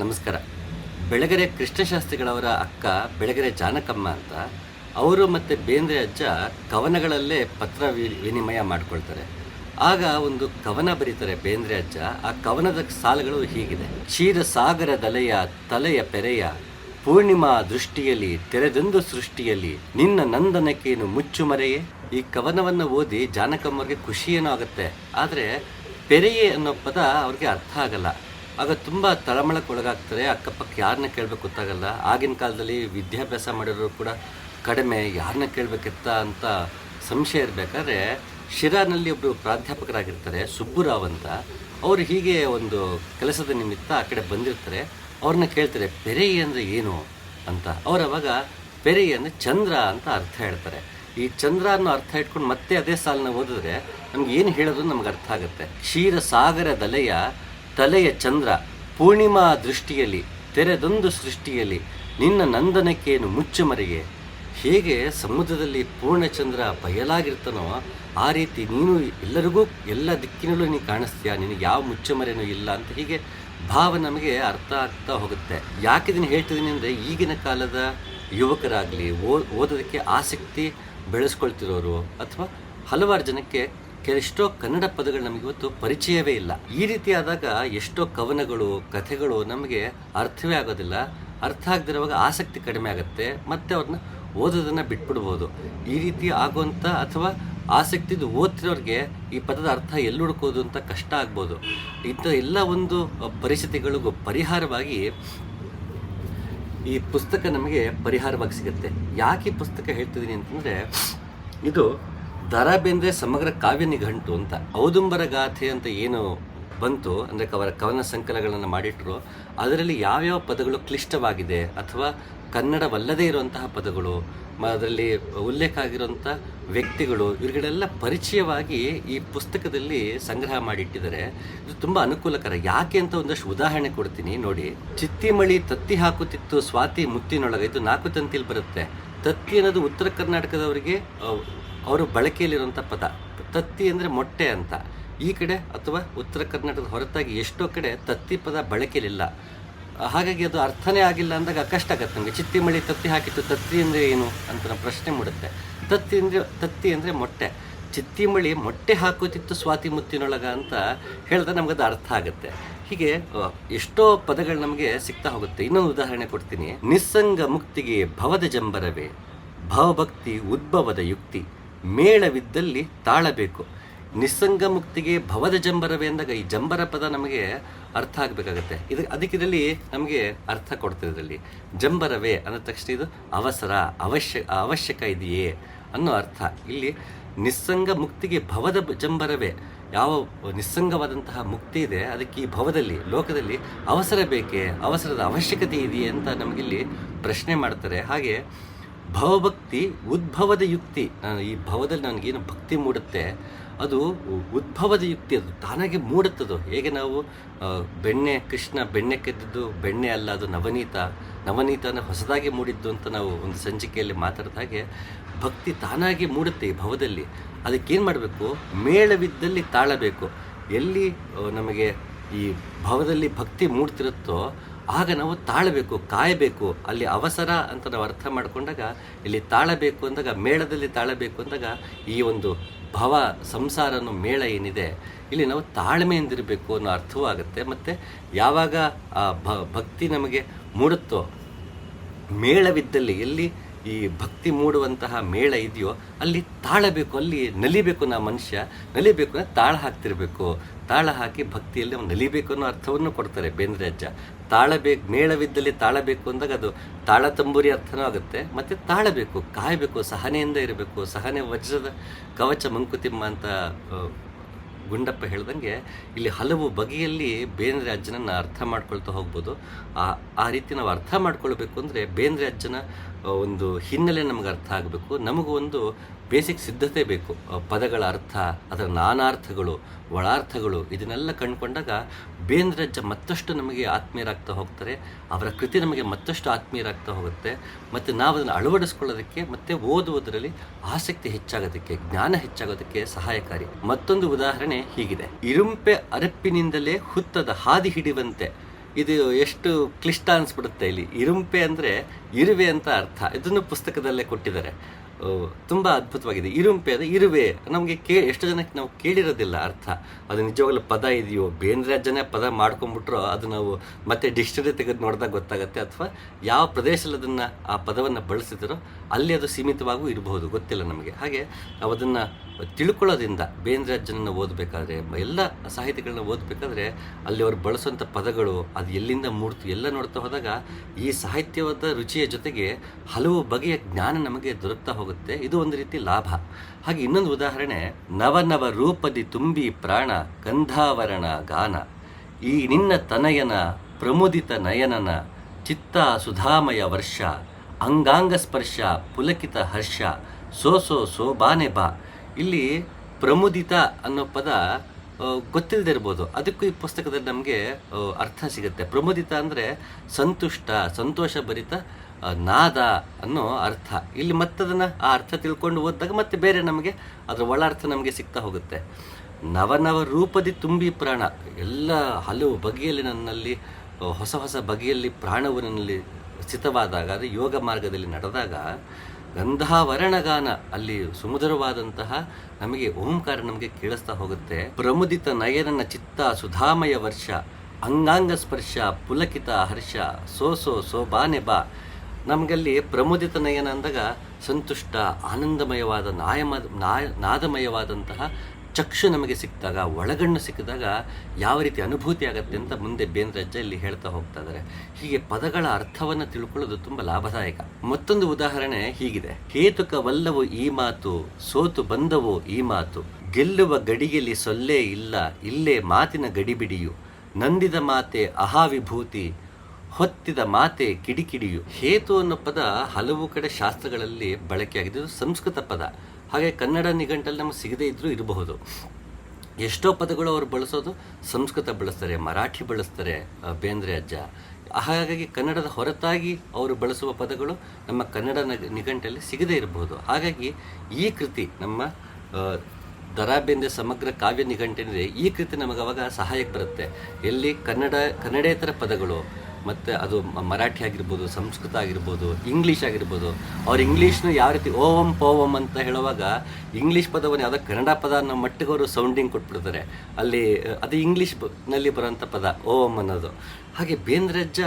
ನಮಸ್ಕಾರ. ಬೆಳಗೆರೆ ಕೃಷ್ಣಶಾಸ್ತ್ರಿಗಳವರ ಅಕ್ಕ ಬೆಳಗೆರೆ ಜಾನಕಮ್ಮ ಅಂತ, ಅವರು ಮತ್ತು ಬೇಂದ್ರೆ ಅಜ್ಜ ಕವನಗಳಲ್ಲೇ ಪತ್ರ ವಿನಿಮಯ ಮಾಡಿಕೊಳ್ತಾರೆ. ಆಗ ಒಂದು ಕವನ ಬರೀತಾರೆ ಬೇಂದ್ರೆ ಅಜ್ಜ, ಆ ಕವನದ ಸಾಲುಗಳು ಹೀಗಿದೆ. ಕ್ಷೀರ ಸಾಗರದಲೆಯ ತಲೆಯ ಪೆರೆಯ, ಪೂರ್ಣಿಮಾ ದೃಷ್ಟಿಯಲ್ಲಿ ತೆರೆದೊಂದು ಸೃಷ್ಟಿಯಲ್ಲಿ ನಿನ್ನ ನಂದನಕ್ಕೇನು ಮುಚ್ಚುಮರೆಯೇ ಈ ಕವನವನ್ನು ಓದಿ ಜಾನಕಮ್ಮವ್ರಿಗೆ ಖುಷಿಯೇನೋ ಆಗುತ್ತೆ. ಆದರೆ ಪೆರೆಯೇ ಅನ್ನೋ ಪದ ಅವ್ರಿಗೆ ಅರ್ಥ ಆಗಲ್ಲ. ಆಗ ತುಂಬ ತಳಮಳಕ್ಕೆ ಒಳಗಾಗ್ತಾರೆ ಅಕ್ಕಪಕ್ಕ ಯಾರನ್ನ ಕೇಳಬೇಕು ಗೊತ್ತಾಗಲ್ಲ. ಆಗಿನ ಕಾಲದಲ್ಲಿ ವಿದ್ಯಾಭ್ಯಾಸ ಮಾಡಿರೋರು ಕೂಡ ಕಡಿಮೆ. ಯಾರನ್ನ ಕೇಳಬೇಕಿತ್ತ ಅಂತ ಸಂಶಯ ಇರಬೇಕಾದ್ರೆ, ಶಿರಾನಲ್ಲಿ ಒಬ್ಬರು ಪ್ರಾಧ್ಯಾಪಕರಾಗಿರ್ತಾರೆ, ಸುಬ್ಬುರಾವ್ ಅಂತ. ಅವರು ಹೀಗೆ ಒಂದು ಕೆಲಸದ ನಿಮಿತ್ತ ಆ ಕಡೆ ಬಂದಿರ್ತಾರೆ. ಅವ್ರನ್ನ ಕೇಳ್ತಾರೆ, ಪೆರೆಯಿ ಅಂದರೆ ಏನು? ಅಂತ. ಅವ್ರು ಅವಾಗ, ಪೆರೆಯಿ ಅಂದರೆ ಚಂದ್ರ ಅಂತ ಅರ್ಥ ಹೇಳ್ತಾರೆ. ಈ ಚಂದ್ರ ಅನ್ನೋ ಅರ್ಥ ಇಟ್ಕೊಂಡು ಮತ್ತೆ ಅದೇ ಸಾಲನ್ನ ಓದಿದ್ರೆ ನಮ್ಗೆ ಏನು ಹೇಳೋದು ನಮ್ಗೆ ಅರ್ಥ ಆಗುತ್ತೆ. ಕ್ಷೀರ ಸಾಗರ ದಲೆಯ ತಲೆಯ ಚಂದ್ರ ಪೂರ್ಣಿಮಾ ದೃಷ್ಟಿಯಲ್ಲಿ, ತೆರೆದೊಂದು ಸೃಷ್ಟಿಯಲ್ಲಿ ನಿನ್ನ ನಂದನಕ್ಕೇನು ಮುಚ್ಚುಮರೆಗೆ ಹೇಗೆ ಸಮುದ್ರದಲ್ಲಿ ಪೂರ್ಣಚಂದ್ರ ಬಯಲಾಗಿರ್ತಾನೋ ಆ ರೀತಿ ನೀನು ಎಲ್ಲರಿಗೂ ಎಲ್ಲ ದಿಕ್ಕಿನಲ್ಲೂ ನೀನು ಕಾಣಿಸ್ತೀಯ? ನಿನಗೆ ಯಾವ ಮುಚ್ಚುಮರೆನೂ ಇಲ್ಲ ಅಂತ ಹೀಗೆ ಭಾವ ನಮಗೆ ಅರ್ಥ ಆಗ್ತಾ ಹೋಗುತ್ತೆ. ಯಾಕೆ ಇದನ್ನು ಹೇಳ್ತಿದ್ದೀನಿ ಅಂದರೆ, ಈಗಿನ ಕಾಲದ ಯುವಕರಾಗಲಿ ಓದೋದಕ್ಕೆ ಆಸಕ್ತಿ ಬೆಳೆಸ್ಕೊಳ್ತಿರೋರು ಅಥವಾ ಹಲವಾರು ಜನಕ್ಕೆ ಎಷ್ಟೋ ಕನ್ನಡ ಪದಗಳು ನಮಗೆ ಇವತ್ತು ಪರಿಚಯವೇ ಇಲ್ಲ. ಈ ರೀತಿ ಆದಾಗ ಎಷ್ಟೋ ಕವನಗಳು, ಕಥೆಗಳು ನಮಗೆ ಅರ್ಥವೇ ಆಗೋದಿಲ್ಲ. ಅರ್ಥ ಆಗದಿರುವಾಗ ಆಸಕ್ತಿ ಕಡಿಮೆ ಆಗುತ್ತೆ, ಮತ್ತೆ ಅವ್ರನ್ನ ಓದೋದನ್ನ ಬಿಟ್ಬಿಡ್ಬೋದು. ಈ ರೀತಿ ಆಗುವಂಥ ಅಥವಾ ಆಸಕ್ತಿದು ಓದ್ತಿರೋರಿಗೆ ಈ ಪದದ ಅರ್ಥ ಎಲ್ಲಿ ಹುಡುಕೋದು ಅಂತ ಕಷ್ಟ ಆಗ್ಬೋದು. ಇಂಥ ಎಲ್ಲ ಒಂದು ಪರಿಸ್ಥಿತಿಗಳಿಗೂ ಪರಿಹಾರವಾಗಿ ಈ ಪುಸ್ತಕ ನಮಗೆ ಪರಿಹಾರವಾಗಿ ಸಿಗುತ್ತೆ. ಯಾಕೆ ಪುಸ್ತಕ ಹೇಳ್ತಿದ್ದೀನಿ ಅಂತಂದರೆ, ಇದು ದರ ಬೇಂದ್ರೆ ಸಮಗ್ರ ಕಾವ್ಯ ನಿಘಂಟು ಅಂತ, ಔದುಂಬರ ಗಾಥೆ ಅಂತ ಏನು ಬಂತು, ಅಂದರೆ ಅವರ ಕವನ ಸಂಕಲನಗಳನ್ನು ಮಾಡಿಟ್ರು, ಅದರಲ್ಲಿ ಯಾವ್ಯಾವ ಪದಗಳು ಕ್ಲಿಷ್ಟವಾಗಿದೆ ಅಥವಾ ಕನ್ನಡವಲ್ಲದೇ ಇರುವಂತಹ ಪದಗಳು ಅದರಲ್ಲಿ ಉಲ್ಲೇಖ ಆಗಿರುವಂಥ ವ್ಯಕ್ತಿಗಳು, ಇವರುಗಳೆಲ್ಲ ಪರಿಚಯವಾಗಿ ಈ ಪುಸ್ತಕದಲ್ಲಿ ಸಂಗ್ರಹ ಮಾಡಿಟ್ಟಿದ್ದಾರೆ. ಇದು ತುಂಬ ಅನುಕೂಲಕರ. ಯಾಕೆ ಅಂತ ಒಂದಷ್ಟು ಉದಾಹರಣೆ ಕೊಡ್ತೀನಿ, ನೋಡಿ. ಚಿತ್ತಿಮಳಿ ತತ್ತಿ ಹಾಕುತ್ತಿತ್ತು, ಸ್ವಾತಿ ಮುತ್ತಿನೊಳಗೆ. ಇದು ನಾಲ್ಕು ತಂತಿಲಿ ಬರುತ್ತೆ. ತತ್ತಿ ಅನ್ನೋದು ಉತ್ತರ ಕರ್ನಾಟಕದವರಿಗೆ ಅವರು ಬಳಕೆಯಲ್ಲಿರುವಂಥ ಪದ. ತತ್ತಿ ಅಂದರೆ ಮೊಟ್ಟೆ ಅಂತ. ಈ ಕಡೆ ಅಥವಾ ಉತ್ತರ ಕರ್ನಾಟಕದ ಹೊರತಾಗಿ ಎಷ್ಟೋ ಕಡೆ ತತ್ತಿ ಪದ ಬಳಕೆಯಲ್ಲಿಲ್ಲ. ಹಾಗಾಗಿ ಅದು ಅರ್ಥನೇ ಆಗಿಲ್ಲ ಅಂದಾಗ ಕಷ್ಟ ಆಗತ್ತೆ ನಮಗೆ. ಚಿತ್ತಿ ಮಳಿ ತತ್ತಿ ಹಾಕಿತ್ತು ತತ್ತಿ ಅಂದರೆ ಏನು ಅಂತ ನಮ್ಮ ಪ್ರಶ್ನೆ ಮೂಡುತ್ತೆ. ತತ್ತಿ ಅಂದರೆ ತತ್ತಿ ಅಂದರೆ ಮೊಟ್ಟೆ. ಚಿತ್ತಿ ಮಳಿ ಮೊಟ್ಟೆ ಹಾಕುತ್ತಿತ್ತು ಸ್ವಾತಿ ಮುತ್ತಿನೊಳಗ ಅಂತ ಹೇಳಿದ್ರೆ ನಮ್ಗೆ ಅದು ಅರ್ಥ ಆಗುತ್ತೆ. ಹೀಗೆ ಎಷ್ಟೋ ಪದಗಳು ನಮಗೆ ಸಿಗ್ತಾ ಹೋಗುತ್ತೆ. ಇನ್ನೊಂದು ಉದಾಹರಣೆ ಕೊಡ್ತೀನಿ. ನಿಸ್ಸಂಗ ಮುಕ್ತಿಗೆ ಭವದ ಜಂಬರವೇ. ಭಾವಭಕ್ತಿ ಉದ್ಭವದ ಯುಕ್ತಿ. ಮೇಳವಿದ್ದಲ್ಲಿ ತಾಳಬೇಕು. ನಿಸ್ಸಂಗ ಮುಕ್ತಿಗೆ ಭವದ ಜಂಬರವೇ ಅಂದಾಗ ಈ ಜಂಬರ ಪದ ನಮಗೆ ಅರ್ಥ ಆಗಬೇಕಾಗತ್ತೆ. ಇದು ಅದಕ್ಕೆ ಇದರಲ್ಲಿ ನಮಗೆ ಅರ್ಥ ಕೊಡ್ತದೆ ಇದರಲ್ಲಿ. ಜಂಬರವೇ ಅಂದ ತಕ್ಷಣ ಇದು ಅವಸರ, ಅವಶ್ಯ, ಅವಶ್ಯಕ ಇದೆಯೇ ಅನ್ನೋ ಅರ್ಥ. ಇಲ್ಲಿ ನಿಸ್ಸಂಗ ಮುಕ್ತಿಗೆ ಭವದ ಜಂಬರವೇ ಯಾವ ನಿಸ್ಸಂಗವಾದಂತಹ ಮುಕ್ತಿ ಇದೆ, ಅದಕ್ಕೆ ಈ ಭವದಲ್ಲಿ, ಲೋಕದಲ್ಲಿ ಅವಸರ ಬೇಕೇ, ಅವಸರದ ಅವಶ್ಯಕತೆ ಇದೆಯೇ ಅಂತ ನಮಗಿಲ್ಲಿ ಪ್ರಶ್ನೆ ಮಾಡ್ತಾರೆ. ಹಾಗೆ ಭವಭಕ್ತಿ, ಉದ್ಭವದ ಯುಕ್ತಿ. ಈ ಭವದಲ್ಲಿ ನನಗೇನು ಭಕ್ತಿ ಮೂಡುತ್ತೆ, ಅದು ಉದ್ಭವದ ಯುಕ್ತಿ, ಅದು ತಾನಾಗೆ ಮೂಡುತ್ತದು. ಹೇಗೆ ನಾವು ಬೆಣ್ಣೆ, ಕೃಷ್ಣ ಬೆಣ್ಣೆ ಕೆದ್ದಿದ್ದು, ಬೆಣ್ಣೆ ಅಲ್ಲ, ಅದು ನವನೀತ. ನವನೀತನ ಹೊಸದಾಗಿ ಮೂಡಿದ್ದು ಅಂತ ನಾವು ಒಂದು ಸಂಚಿಕೆಯಲ್ಲಿ ಮಾತಾಡಿದ ಹಾಗೆ, ಭಕ್ತಿ ತಾನಾಗಿ ಮೂಡುತ್ತೆ ಈ ಭವದಲ್ಲಿ. ಅದಕ್ಕೇನು ಮಾಡಬೇಕು? ಮೇಳವಿದ್ದಲ್ಲಿ ತಾಳಬೇಕು. ಎಲ್ಲಿ ನಮಗೆ ಈ ಭವದಲ್ಲಿ ಭಕ್ತಿ ಮೂಡ್ತಿರುತ್ತೋ ಆಗ ನಾವು ತಾಳಬೇಕು, ಕಾಯಬೇಕು. ಅಲ್ಲಿ ಅವಸರ ಅಂತ ನಾವು ಅರ್ಥ ಮಾಡಿಕೊಂಡಾಗ, ಇಲ್ಲಿ ತಾಳಬೇಕು ಅಂದಾಗ, ಮೇಳದಲ್ಲಿ ತಾಳಬೇಕು ಅಂದಾಗ ಈ ಒಂದು ಭವ ಸಂಸಾರ ಅನ್ನೋ ಮೇಳ ಏನಿದೆ, ಇಲ್ಲಿ ನಾವು ತಾಳ್ಮೆಯಿಂದಿರಬೇಕು ಅನ್ನೋ ಅರ್ಥವೂ ಆಗುತ್ತೆ. ಮತ್ತು ಯಾವಾಗ ಆ ಭಕ್ತಿ ನಮಗೆ ಮೂಡುತ್ತೋ, ಮೇಳವಿದ್ದಲ್ಲಿ ಎಲ್ಲಿ ಈ ಭಕ್ತಿ ಮೂಡುವಂತಹ ಮೇಳ ಇದೆಯೋ, ಅಲ್ಲಿ ತಾಳಬೇಕು, ಅಲ್ಲಿ ನಲಿಬೇಕು ನಾ ಮನುಷ್ಯ. ನಲಿಬೇಕು ಅಂದರೆ ತಾಳ ಹಾಕ್ತಿರ್ಬೇಕು. ತಾಳ ಹಾಕಿ ಭಕ್ತಿಯಲ್ಲಿ ಅವ್ನು ನಲಿಬೇಕು ಅನ್ನೋ ಅರ್ಥವನ್ನು ಕೊಡ್ತಾರೆ ಬೇಂದ್ರೆ ಅಜ್ಜ ತಾಳಬೇಕು, ಮೇಳವಿದ್ದಲ್ಲಿ ತಾಳಬೇಕು ಅಂದಾಗ ಅದು ತಾಳ ತಂಬೂರಿ ಅರ್ಥನೂ ಆಗುತ್ತೆ. ಮತ್ತು ತಾಳಬೇಕು, ಕಾಯಬೇಕು, ಸಹನೆಯಿಂದ ಇರಬೇಕು. ಸಹನೆ ವಜ್ರದ ಕವಚ ಮಂಕುತಿಮ್ಮ ಅಂತ ಗುಂಡಪ್ಪ ಹೇಳ್ದಂಗೆ ಇಲ್ಲಿ ಹಲವು ಬಗೆಯಲ್ಲಿ ಬೇಂದ್ರೆ ಅಜ್ಜನನ್ನು ಅರ್ಥ ಮಾಡ್ಕೊಳ್ತಾ ಹೋಗ್ಬೋದು. ಆ ಆ ರೀತಿ ನಾವು ಅರ್ಥ ಮಾಡ್ಕೊಳ್ಬೇಕು ಅಂದರೆ ಬೇಂದ್ರೆ ಅಜ್ಜನ ಒಂದು ಹಿನ್ನೆಲೆ ನಮಗೆ ಅರ್ಥ ಆಗಬೇಕು. ನಮಗೂ ಒಂದು ಬೇಸಿಕ್ ಸಿದ್ಧತೆ ಬೇಕು. ಪದಗಳ ಅರ್ಥ, ಅದರ ನಾನಾರ್ಥಗಳು, ಒಳಾರ್ಥಗಳು, ಇದನ್ನೆಲ್ಲ ಕಂಡುಕೊಂಡಾಗ ಬೇಂದ್ರೆ ಅಜ್ಜ ಮತ್ತಷ್ಟು ನಮಗೆ ಆತ್ಮೀಯರಾಗ್ತಾ ಹೋಗ್ತಾರೆ. ಅವರ ಕೃತಿ ನಮಗೆ ಮತ್ತಷ್ಟು ಆತ್ಮೀಯರಾಗ್ತಾ ಹೋಗುತ್ತೆ. ಮತ್ತು ನಾವು ಅದನ್ನು ಅಳವಡಿಸ್ಕೊಳ್ಳೋದಕ್ಕೆ, ಮತ್ತು ಓದುವುದರಲ್ಲಿ ಆಸಕ್ತಿ ಹೆಚ್ಚಾಗೋದಕ್ಕೆ, ಜ್ಞಾನ ಹೆಚ್ಚಾಗೋದಕ್ಕೆ ಸಹಾಯಕಾರಿ. ಮತ್ತೊಂದು ಉದಾಹರಣೆ ಹೀಗಿದೆ. ಇರುಂಪೆ ಅರಪ್ಪಿನಿಂದಲೇ ಹುತ್ತದ ಹಾದಿ ಹಿಡಿಯುವಂತೆ. ಇದು ಎಷ್ಟು ಕ್ಲಿಷ್ಟ ಅನಿಸ್ಬಿಡುತ್ತೆ ಇಲ್ಲಿ. ಇರುಂಪೆ ಅಂದರೆ ಇರುವೆ ಅಂತ ಅರ್ಥ. ಇದನ್ನು ಪುಸ್ತಕದಲ್ಲೇ ಕೊಟ್ಟಿದ್ದಾರೆ. ತುಂಬ ಅದ್ಭುತವಾಗಿದೆ. ಇರುಂಪೆ ಅದು ಇರುವೆ. ನಮಗೆ ಕೇ, ಎಷ್ಟು ಜನಕ್ಕೆ ನಾವು ಕೇಳಿರೋದಿಲ್ಲ ಅರ್ಥ. ಅದು ನಿಜವಾಗ್ಲೂ ಪದ ಇದೆಯೋ ಬೇಂದ್ರೆ ಜನ ಪದ ಮಾಡ್ಕೊಂಡ್ಬಿಟ್ರೋ ಅದು ನಾವು ಮತ್ತೆ ಡಿಕ್ಷನರಿ ತೆಗೆದು ನೋಡಿದಾಗ ಗೊತ್ತಾಗುತ್ತೆ. ಅಥವಾ ಯಾವ ಪ್ರದೇಶದಲ್ಲಿ ಅದನ್ನು, ಆ ಪದವನ್ನು ಬಳಸಿದ್ರೋ ಅಲ್ಲಿ ಅದು ಸೀಮಿತವಾಗೂ ಇರಬಹುದು. ಗೊತ್ತಿಲ್ಲ ನಮಗೆ. ಹಾಗೆ ನಾವು ಅದನ್ನು ತಿಳ್ಕೊಳ್ಳೋದ್ರಿಂದ ಬೇಂದ್ರೆ ಅಜ್ಜನನ್ನು ಓದಬೇಕಾದ್ರೆ, ಎಲ್ಲ ಸಾಹಿತಿಗಳನ್ನ ಓದಬೇಕಾದ್ರೆ ಅಲ್ಲಿ ಅವ್ರು ಬಳಸುವಂಥ ಪದಗಳು, ಅದು ಎಲ್ಲಿಂದ ಮೂರ್ತಿ, ಎಲ್ಲ ನೋಡ್ತಾ ಹೋದಾಗ ಈ ಸಾಹಿತ್ಯವಾದ ರುಚಿಯ ಜೊತೆಗೆ ಹಲವು ಬಗೆಯ ಜ್ಞಾನ ನಮಗೆ ದೊರಕ್ತಾ ಹೋಗುತ್ತೆ. ಇದು ಒಂದು ರೀತಿ ಲಾಭ. ಹಾಗೆ ಇನ್ನೊಂದು ಉದಾಹರಣೆ ನವನವ ರೂಪದಿ ತುಂಬಿ ಪ್ರಾಣ ಗಂಧಾವರಣ ಗಾನ. ಈ ನಿನ್ನ ತನಯನ ಪ್ರಮುದಿತ ನಯನನ ಚಿತ್ತ ಸುಧಾಮಯ ವರ್ಷ ಅಂಗಾಂಗ ಸ್ಪರ್ಶ ಪುಲಕಿತ ಹರ್ಷ ಸೋ ಸೋ ಸೋಬಾನೆ ಬಾ. ಇಲ್ಲಿ ಪ್ರಮುದಿತ ಅನ್ನೋ ಪದ ಗೊತ್ತಿಲ್ಲದೆ ಇರ್ಬೋದು. ಅದಕ್ಕೂ ಈ ಪುಸ್ತಕದಲ್ಲಿ ನಮಗೆ ಅರ್ಥ ಸಿಗುತ್ತೆ. ಪ್ರಮುದಿತ ಅಂದರೆ ಸಂತುಷ್ಟ ಸಂತೋಷ ಭರಿತ ಆ, ನಾದ ಅನ್ನೋ ಅರ್ಥ. ಇಲ್ಲಿ ಮತ್ತದನ್ನು ಆ ಅರ್ಥ ತಿಳ್ಕೊಂಡು ಓದಿದಾಗ ಮತ್ತೆ ಬೇರೆ ನಮಗೆ ಅದರ ಒಳ ಅರ್ಥ ನಮಗೆ ಸಿಗ್ತಾ ಹೋಗುತ್ತೆ. ನವನವ ರೂಪದಿ ತುಂಬಿ ಪ್ರಾಣ. ಎಲ್ಲ ಹಲವು ಬಗೆಯಲ್ಲಿ ನನ್ನಲ್ಲಿ ಹೊಸ ಹೊಸ ಬಗೆಯಲ್ಲಿ ಪ್ರಾಣವು ನನ್ನಲ್ಲಿ ಸ್ಥಿತವಾದಾಗ, ಅದು ಯೋಗ ಮಾರ್ಗದಲ್ಲಿ ನಡೆದಾಗ, ಗಂಧಾವರಣಗಾನ ಅಲ್ಲಿ ಸುಮಧುರವಾದಂತಹ ನಮಗೆ ಓಂಕಾರ ನಮಗೆ ಕೇಳಿಸ್ತಾ ಹೋಗುತ್ತೆ. ಪ್ರಮುದಿತ ನಯನನ ಚಿತ್ತ ಸುಧಾಮಯ ವರ್ಷ, ಅಂಗಾಂಗ ಸ್ಪರ್ಶ, ಪುಲಕಿತ ಹರ್ಷ, ಸೋ ಸೋ ಸೋಬಾನೆ ಬಾ ನಮಗಲ್ಲಿ ಪ್ರಮೋದಿತ ನಯನ ಅಂದಾಗ ಸಂತುಷ್ಟ, ಆನಂದಮಯವಾದ, ನಾಯಮ, ನಾಯ, ನಾದಮಯವಾದಂತಹ ಚಕ್ಷು ನಮಗೆ ಸಿಕ್ಕಿದಾಗ, ಒಳಗಣ್ಣು ಸಿಕ್ಕಿದಾಗ ಯಾವ ರೀತಿ ಅನುಭೂತಿ ಆಗುತ್ತೆ ಅಂತ ಮುಂದೆ ಬೇಂದ್ರಜ್ಜ ಇಲ್ಲಿ ಹೇಳ್ತಾ ಹೋಗ್ತಾ ಇದ್ದಾರೆ ಹೀಗೆ ಪದಗಳ ಅರ್ಥವನ್ನು ತಿಳ್ಕೊಳ್ಳೋದು ತುಂಬ ಲಾಭದಾಯಕ. ಮತ್ತೊಂದು ಉದಾಹರಣೆ ಹೀಗಿದೆ. ಹೇತುಕವಲ್ಲವು ಈ ಮಾತು, ಸೋತು ಬಂದವು ಈ ಮಾತು. ಗೆಲ್ಲುವ ಗಡಿಗೆಲಿ ಸೊಲ್ಲೇ ಇಲ್ಲ, ಇಲ್ಲೇ ಮಾತಿನ ಗಡಿಬಿಡಿಯು. ನಂದಿದ ಮಾತೆ ಅಹಾವಿಭೂತಿ ಹೊತ್ತಿದ ಮಾತೆ ಕಿಡಿಕಿಡಿಯು. ಹೇತು ಅನ್ನೋ ಪದ ಹಲವು ಕಡೆ ಶಾಸ್ತ್ರಗಳಲ್ಲಿ ಬಳಕೆಯಾಗಿದೆ ಇದು ಸಂಸ್ಕೃತ ಪದ. ಹಾಗೆ ಕನ್ನಡ ನಿಘಂಟಲ್ಲಿ ನಮಗೆ ಸಿಗದೇ ಇದ್ರೂ ಇರಬಹುದು. ಎಷ್ಟೋ ಪದಗಳು ಅವರು ಬಳಸೋದು ಸಂಸ್ಕೃತ ಬಳಸ್ತಾರೆ, ಮರಾಠಿ ಬಳಸ್ತಾರೆ ಬೇಂದ್ರೆ ಅಜ್ಜ. ಹಾಗಾಗಿ ಕನ್ನಡದ ಹೊರತಾಗಿ ಅವರು ಬಳಸುವ ಪದಗಳು ನಮ್ಮ ಕನ್ನಡ ನಿಘಂಟಲ್ಲಿ ಸಿಗದೇ ಇರಬಹುದು. ಹಾಗಾಗಿ ಈ ಕೃತಿ ನಮ್ಮ ದರಾ ಬೇಂದ್ರೆ ಸಮಗ್ರ ಕಾವ್ಯ ನಿಘಂಟೆನಿದೆ. ಈ ಕೃತಿ ನಮಗೆ ಅವಾಗ ಸಹಾಯಕ್ಕೆ ಬರುತ್ತೆ. ಎಲ್ಲಿ ಕನ್ನಡ, ಕನ್ನಡೇತರ ಪದಗಳು ಮತ್ತು ಅದು ಮರಾಠಿ ಆಗಿರ್ಬೋದು, ಸಂಸ್ಕೃತ ಆಗಿರ್ಬೋದು ಇಂಗ್ಲೀಷ್ ಆಗಿರ್ಬೋದು. ಅವ್ರು ಇಂಗ್ಲೀಷ್ನ ಯಾವ ರೀತಿ ಓವಂ ಪೋವಂ ಅಂತ ಹೇಳುವಾಗ ಇಂಗ್ಲೀಷ್ ಪದವನ್ನು ಯಾವುದೋ ಕನ್ನಡ ಪದ ಅನ್ನೋ ಮಟ್ಟಿಗೆ ಅವರು ಸೌಂಡಿಂಗ್ ಕೊಟ್ಬಿಡ್ತಾರೆ. ಅಲ್ಲಿ, ಅದು ಇಂಗ್ಲೀಷ್ ಬ- ನಲ್ಲಿ ಬರೋಂಥ ಪದ, ಓವಂ ಅನ್ನೋದು. ಹಾಗೆ ಬೇಂದ್ರಜ್ಜ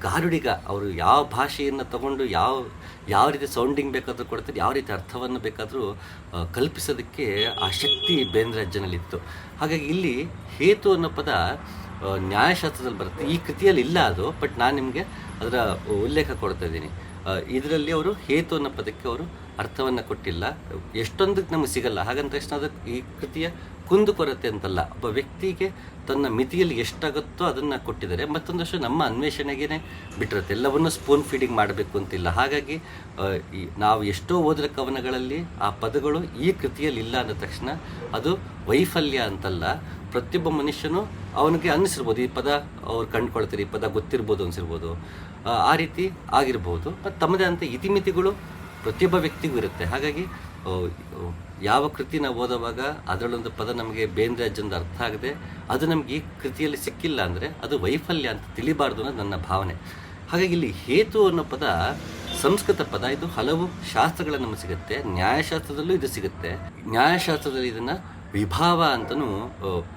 ಗಾರುಡಿಗ, ಅವರು ಯಾವ ಭಾಷೆಯನ್ನು ತಗೊಂಡು ಯಾವ ಯಾವ ರೀತಿ ಸೌಂಡಿಂಗ್ ಬೇಕಾದರೂ ಕೊಡ್ತಾರೆ, ಯಾವ ರೀತಿ ಅರ್ಥವನ್ನು ಬೇಕಾದರೂ ಕಲ್ಪಿಸೋದಕ್ಕೆ ಆ ಶಕ್ತಿ ಬೇಂದ್ರಜ್ಜನಲ್ಲಿತ್ತು ಹಾಗಾಗಿ ಇಲ್ಲಿ ಹೇತು ಅನ್ನೋ ಪದ ನ್ಯಾಯಶಾಸ್ತ್ರದಲ್ಲಿ ಬರುತ್ತೆ. ಈ ಕೃತಿಯಲ್ಲಿ ಇಲ್ಲ ಅದು ಬಟ್ ನಾನು ನಿಮಗೆ ಅದರ ಉಲ್ಲೇಖ ಕೊಡ್ತಾ ಇದ್ದೀನಿ. ಇದರಲ್ಲಿ ಅವರು ಹೇತು ಅನ್ನೋ ಪದಕ್ಕೆ ಅವರು ಅರ್ಥವನ್ನು ಕೊಟ್ಟಿಲ್ಲ. ಎಷ್ಟೊಂದಕ್ಕೆ ನಮಗೆ ಸಿಗಲ್ಲ. ಹಾಗಂತ ತಕ್ಷಣ ಅದಕ್ಕೆ ಈ ಕೃತಿಯ ಕುಂದುಕೊರತೆ ಅಂತಲ್ಲ. ಒಬ್ಬ ವ್ಯಕ್ತಿಗೆ ತನ್ನ ಮಿತಿಯಲ್ಲಿ ಎಷ್ಟಾಗುತ್ತೋ ಅದನ್ನು ಕೊಟ್ಟಿದ್ದಾರೆ. ಮತ್ತೊಂದಷ್ಟು ನಮ್ಮ ಅನ್ವೇಷಣೆಗೇ ಬಿಟ್ಟಿರುತ್ತೆ. ಎಲ್ಲವನ್ನೂ ಸ್ಪೂನ್ ಫೀಡಿಂಗ್ ಮಾಡಬೇಕು ಅಂತಿಲ್ಲ. ಹಾಗಾಗಿ ನಾವು ಎಷ್ಟೋ ಓದಿದ ಕವನಗಳಲ್ಲಿ ಆ ಪದಗಳು ಈ ಕೃತಿಯಲ್ಲಿ ಇಲ್ಲ ಅಂದ ತಕ್ಷಣ ಅದು ವೈಫಲ್ಯ ಅಂತಲ್ಲ. ಪ್ರತಿಯೊಬ್ಬ ಮನುಷ್ಯನು ಅವನಿಗೆ ಅನ್ನಿಸಿರ್ಬೋದು. ಈ ಪದ ಅವ್ರು ಕಂಡ್ಕೊಳ್ತಾರೆ ಈ ಪದ ಗೊತ್ತಿರ್ಬೋದು ಅನಿಸಿರ್ಬೋದು. ಆ, ರೀತಿ ಆಗಿರ್ಬೋದು. ಮತ್ತು ತಮ್ಮದೇ ಅಂತ ಇತಿಮಿತಿಗಳು ಪ್ರತಿಯೊಬ್ಬ ವ್ಯಕ್ತಿಗೂ ಇರುತ್ತೆ. ಹಾಗಾಗಿ ಯಾವ ಕೃತಿ ನಾವು ಓದುವಾಗ ಅದರಲ್ಲೊಂದು ಪದ ನಮಗೆ ಬೇಂದ್ರೆ ಒಂದು ಅರ್ಥ ಆಗದೆ ಅದು ನಮಗೆ ಈ ಕೃತಿಯಲ್ಲಿ ಸಿಕ್ಕಿಲ್ಲ ಅಂದರೆ ಅದು ವೈಫಲ್ಯ ಅಂತ ತಿಳಿಬಾರ್ದು ಅನ್ನೋದು ನನ್ನ ಭಾವನೆ. ಹಾಗಾಗಿ ಇಲ್ಲಿ ಹೇತು ಅನ್ನೋ ಪದ ಸಂಸ್ಕೃತ ಪದ, ಇದು ಹಲವು ಶಾಸ್ತ್ರಗಳ ನಮಗೆ ಸಿಗುತ್ತೆ. ನ್ಯಾಯಶಾಸ್ತ್ರದಲ್ಲೂ ಇದು ಸಿಗುತ್ತೆ. ನ್ಯಾಯಶಾಸ್ತ್ರದಲ್ಲಿ ಇದನ್ನು ವಿಭಾವ ಅಂತಲೂ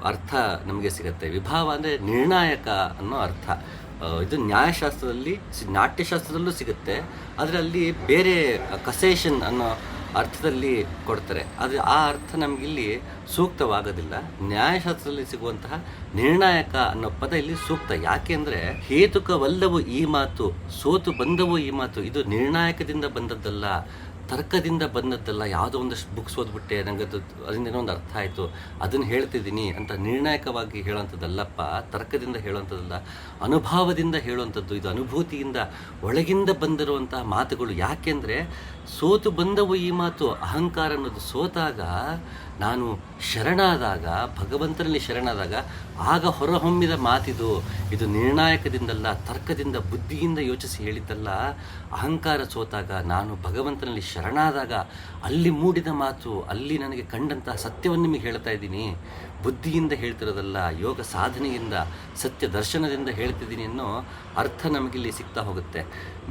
ಅರ್ಥ ನಮಗೆ ಸಿಗುತ್ತೆ. ವಿಭಾವ ಅಂದರೆ ನಿರ್ಣಾಯಕ ಅನ್ನೋ ಅರ್ಥ. ಇದು ನ್ಯಾಯಶಾಸ್ತ್ರದಲ್ಲಿ, ನಾಟ್ಯಶಾಸ್ತ್ರದಲ್ಲೂ ಸಿಗುತ್ತೆ. ಅದರಲ್ಲಿ ಬೇರೆ ಕಸೇಷನ್ ಅನ್ನೋ ಅರ್ಥದಲ್ಲಿ ಕೊಡ್ತಾರೆ. ಆದರೆ ಆ ಅರ್ಥ ನಮಗಿಲ್ಲಿ ಸೂಕ್ತವಾಗೋದಿಲ್ಲ. ನ್ಯಾಯಶಾಸ್ತ್ರದಲ್ಲಿ ಸಿಗುವಂತಹ ನಿರ್ಣಾಯಕ ಅನ್ನೋ ಪದ ಇಲ್ಲಿ ಸೂಕ್ತ. ಯಾಕೆ ಅಂದರೆ ಹೇತುಕವಲ್ಲವು ಈ ಮಾತು, ಸೋತು ಬಂದವು ಈ ಮಾತು. ಇದು ನಿರ್ಣಾಯಕದಿಂದ ಬಂದದ್ದಲ್ಲ. ತರ್ಕದಿಂದ ಬಂದದ್ದಲ್ಲ ಯಾವುದೋ ಒಂದಷ್ಟು ಬುಕ್ಸ್ ಓದ್ಬಿಟ್ಟೆ ನನಗೆ ಅದು ಅದರಿಂದ ಏನೋ ಒಂದು ಅರ್ಥ ಆಯಿತು. ಅದನ್ನು ಹೇಳ್ತಿದ್ದೀನಿ ಅಂತ ನಿರ್ಣಾಯಕವಾಗಿ ಹೇಳೋಂಥದ್ದಲ್ಲಪ್ಪ ತರ್ಕದಿಂದ ಹೇಳುವಂಥದ್ದಲ್ಲ, ಅನುಭವದಿಂದ ಹೇಳುವಂಥದ್ದು, ಇದು ಅನುಭೂತಿಯಿಂದ ಒಳಗಿಂದ ಬಂದಿರುವಂತಹ ಮಾತುಗಳು. ಯಾಕೆಂದರೆ ಸೋತು ಬಂದವು ಈ ಮಾತು, ಅಹಂಕಾರ ಅನ್ನೋದು ಸೋತಾಗ ನಾನು ಶರಣಾದಾಗ ಭಗವಂತನಲ್ಲಿ ಶರಣಾದಾಗ, ಆಗ ಹೊರಹೊಮ್ಮಿದ ಮಾತಿದು, ಇದು ನಿರ್ಣಾಯಕದಿಂದಲ್ಲ, ತರ್ಕದಿಂದ, ಬುದ್ಧಿಯಿಂದ ಯೋಚಿಸಿ ಹೇಳಿದ್ದಲ್ಲ, ಅಹಂಕಾರ ಸೋತಾಗ, ನಾನು ಭಗವಂತನಲ್ಲಿ ಶರಣಾದಾಗ, ಅಲ್ಲಿ ಮೂಡಿದ ಮಾತು, ಅಲ್ಲಿ ನನಗೆ ಕಂಡಂತಹ ಸತ್ಯವನ್ನು ನಿಮಗೆ ಹೇಳ್ತಾ ಇದ್ದೀನಿ. ಬುದ್ಧಿಯಿಂದ ಹೇಳ್ತಿರೋದಲ್ಲ, ಯೋಗ ಸಾಧನೆಯಿಂದ, ಸತ್ಯ ದರ್ಶನದಿಂದ ಹೇಳ್ತಿದ್ದೀನಿ ಅನ್ನೋ ಅರ್ಥ ನಮಗಿಲ್ಲಿ ಸಿಗ್ತಾ ಹೋಗುತ್ತೆ.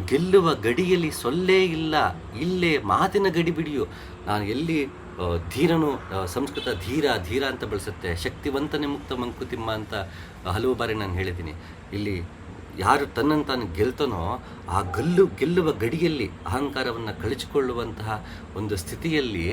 ಗೆಲ್ಲುವ ಗಡಿಯಲ್ಲಿ ಸೊಲ್ಲೇ ಇಲ್ಲ, ಇಲ್ಲೇ ಮಾತಿನ ಗಡಿ ಬಿಡಿಯು. ನಾನು ಎಲ್ಲಿ ಧೀರನು ಸಂಸ್ಕೃತ ಧೀರ ಧೀರ ಅಂತ ಬಳಸುತ್ತೆ. ಶಕ್ತಿವಂತನೇ ಮುಕ್ತ ಮಂಕುತಿಮ್ಮ ಅಂತ ಹಲವು ಬಾರಿ ನಾನು ಹೇಳಿದ್ದೀನಿ. ಇಲ್ಲಿ ಯಾರು ತನ್ನನ್ನು ತಾನು ಗೆಲ್ತಾನೋ, ಆ ಗಲ್ಲು, ಗೆಲ್ಲುವ ಗಡಿಯಲ್ಲಿ ಅಹಂಕಾರವನ್ನು ಕಳಚಿಕೊಳ್ಳುವಂತಹ ಒಂದು ಸ್ಥಿತಿಯಲ್ಲಿ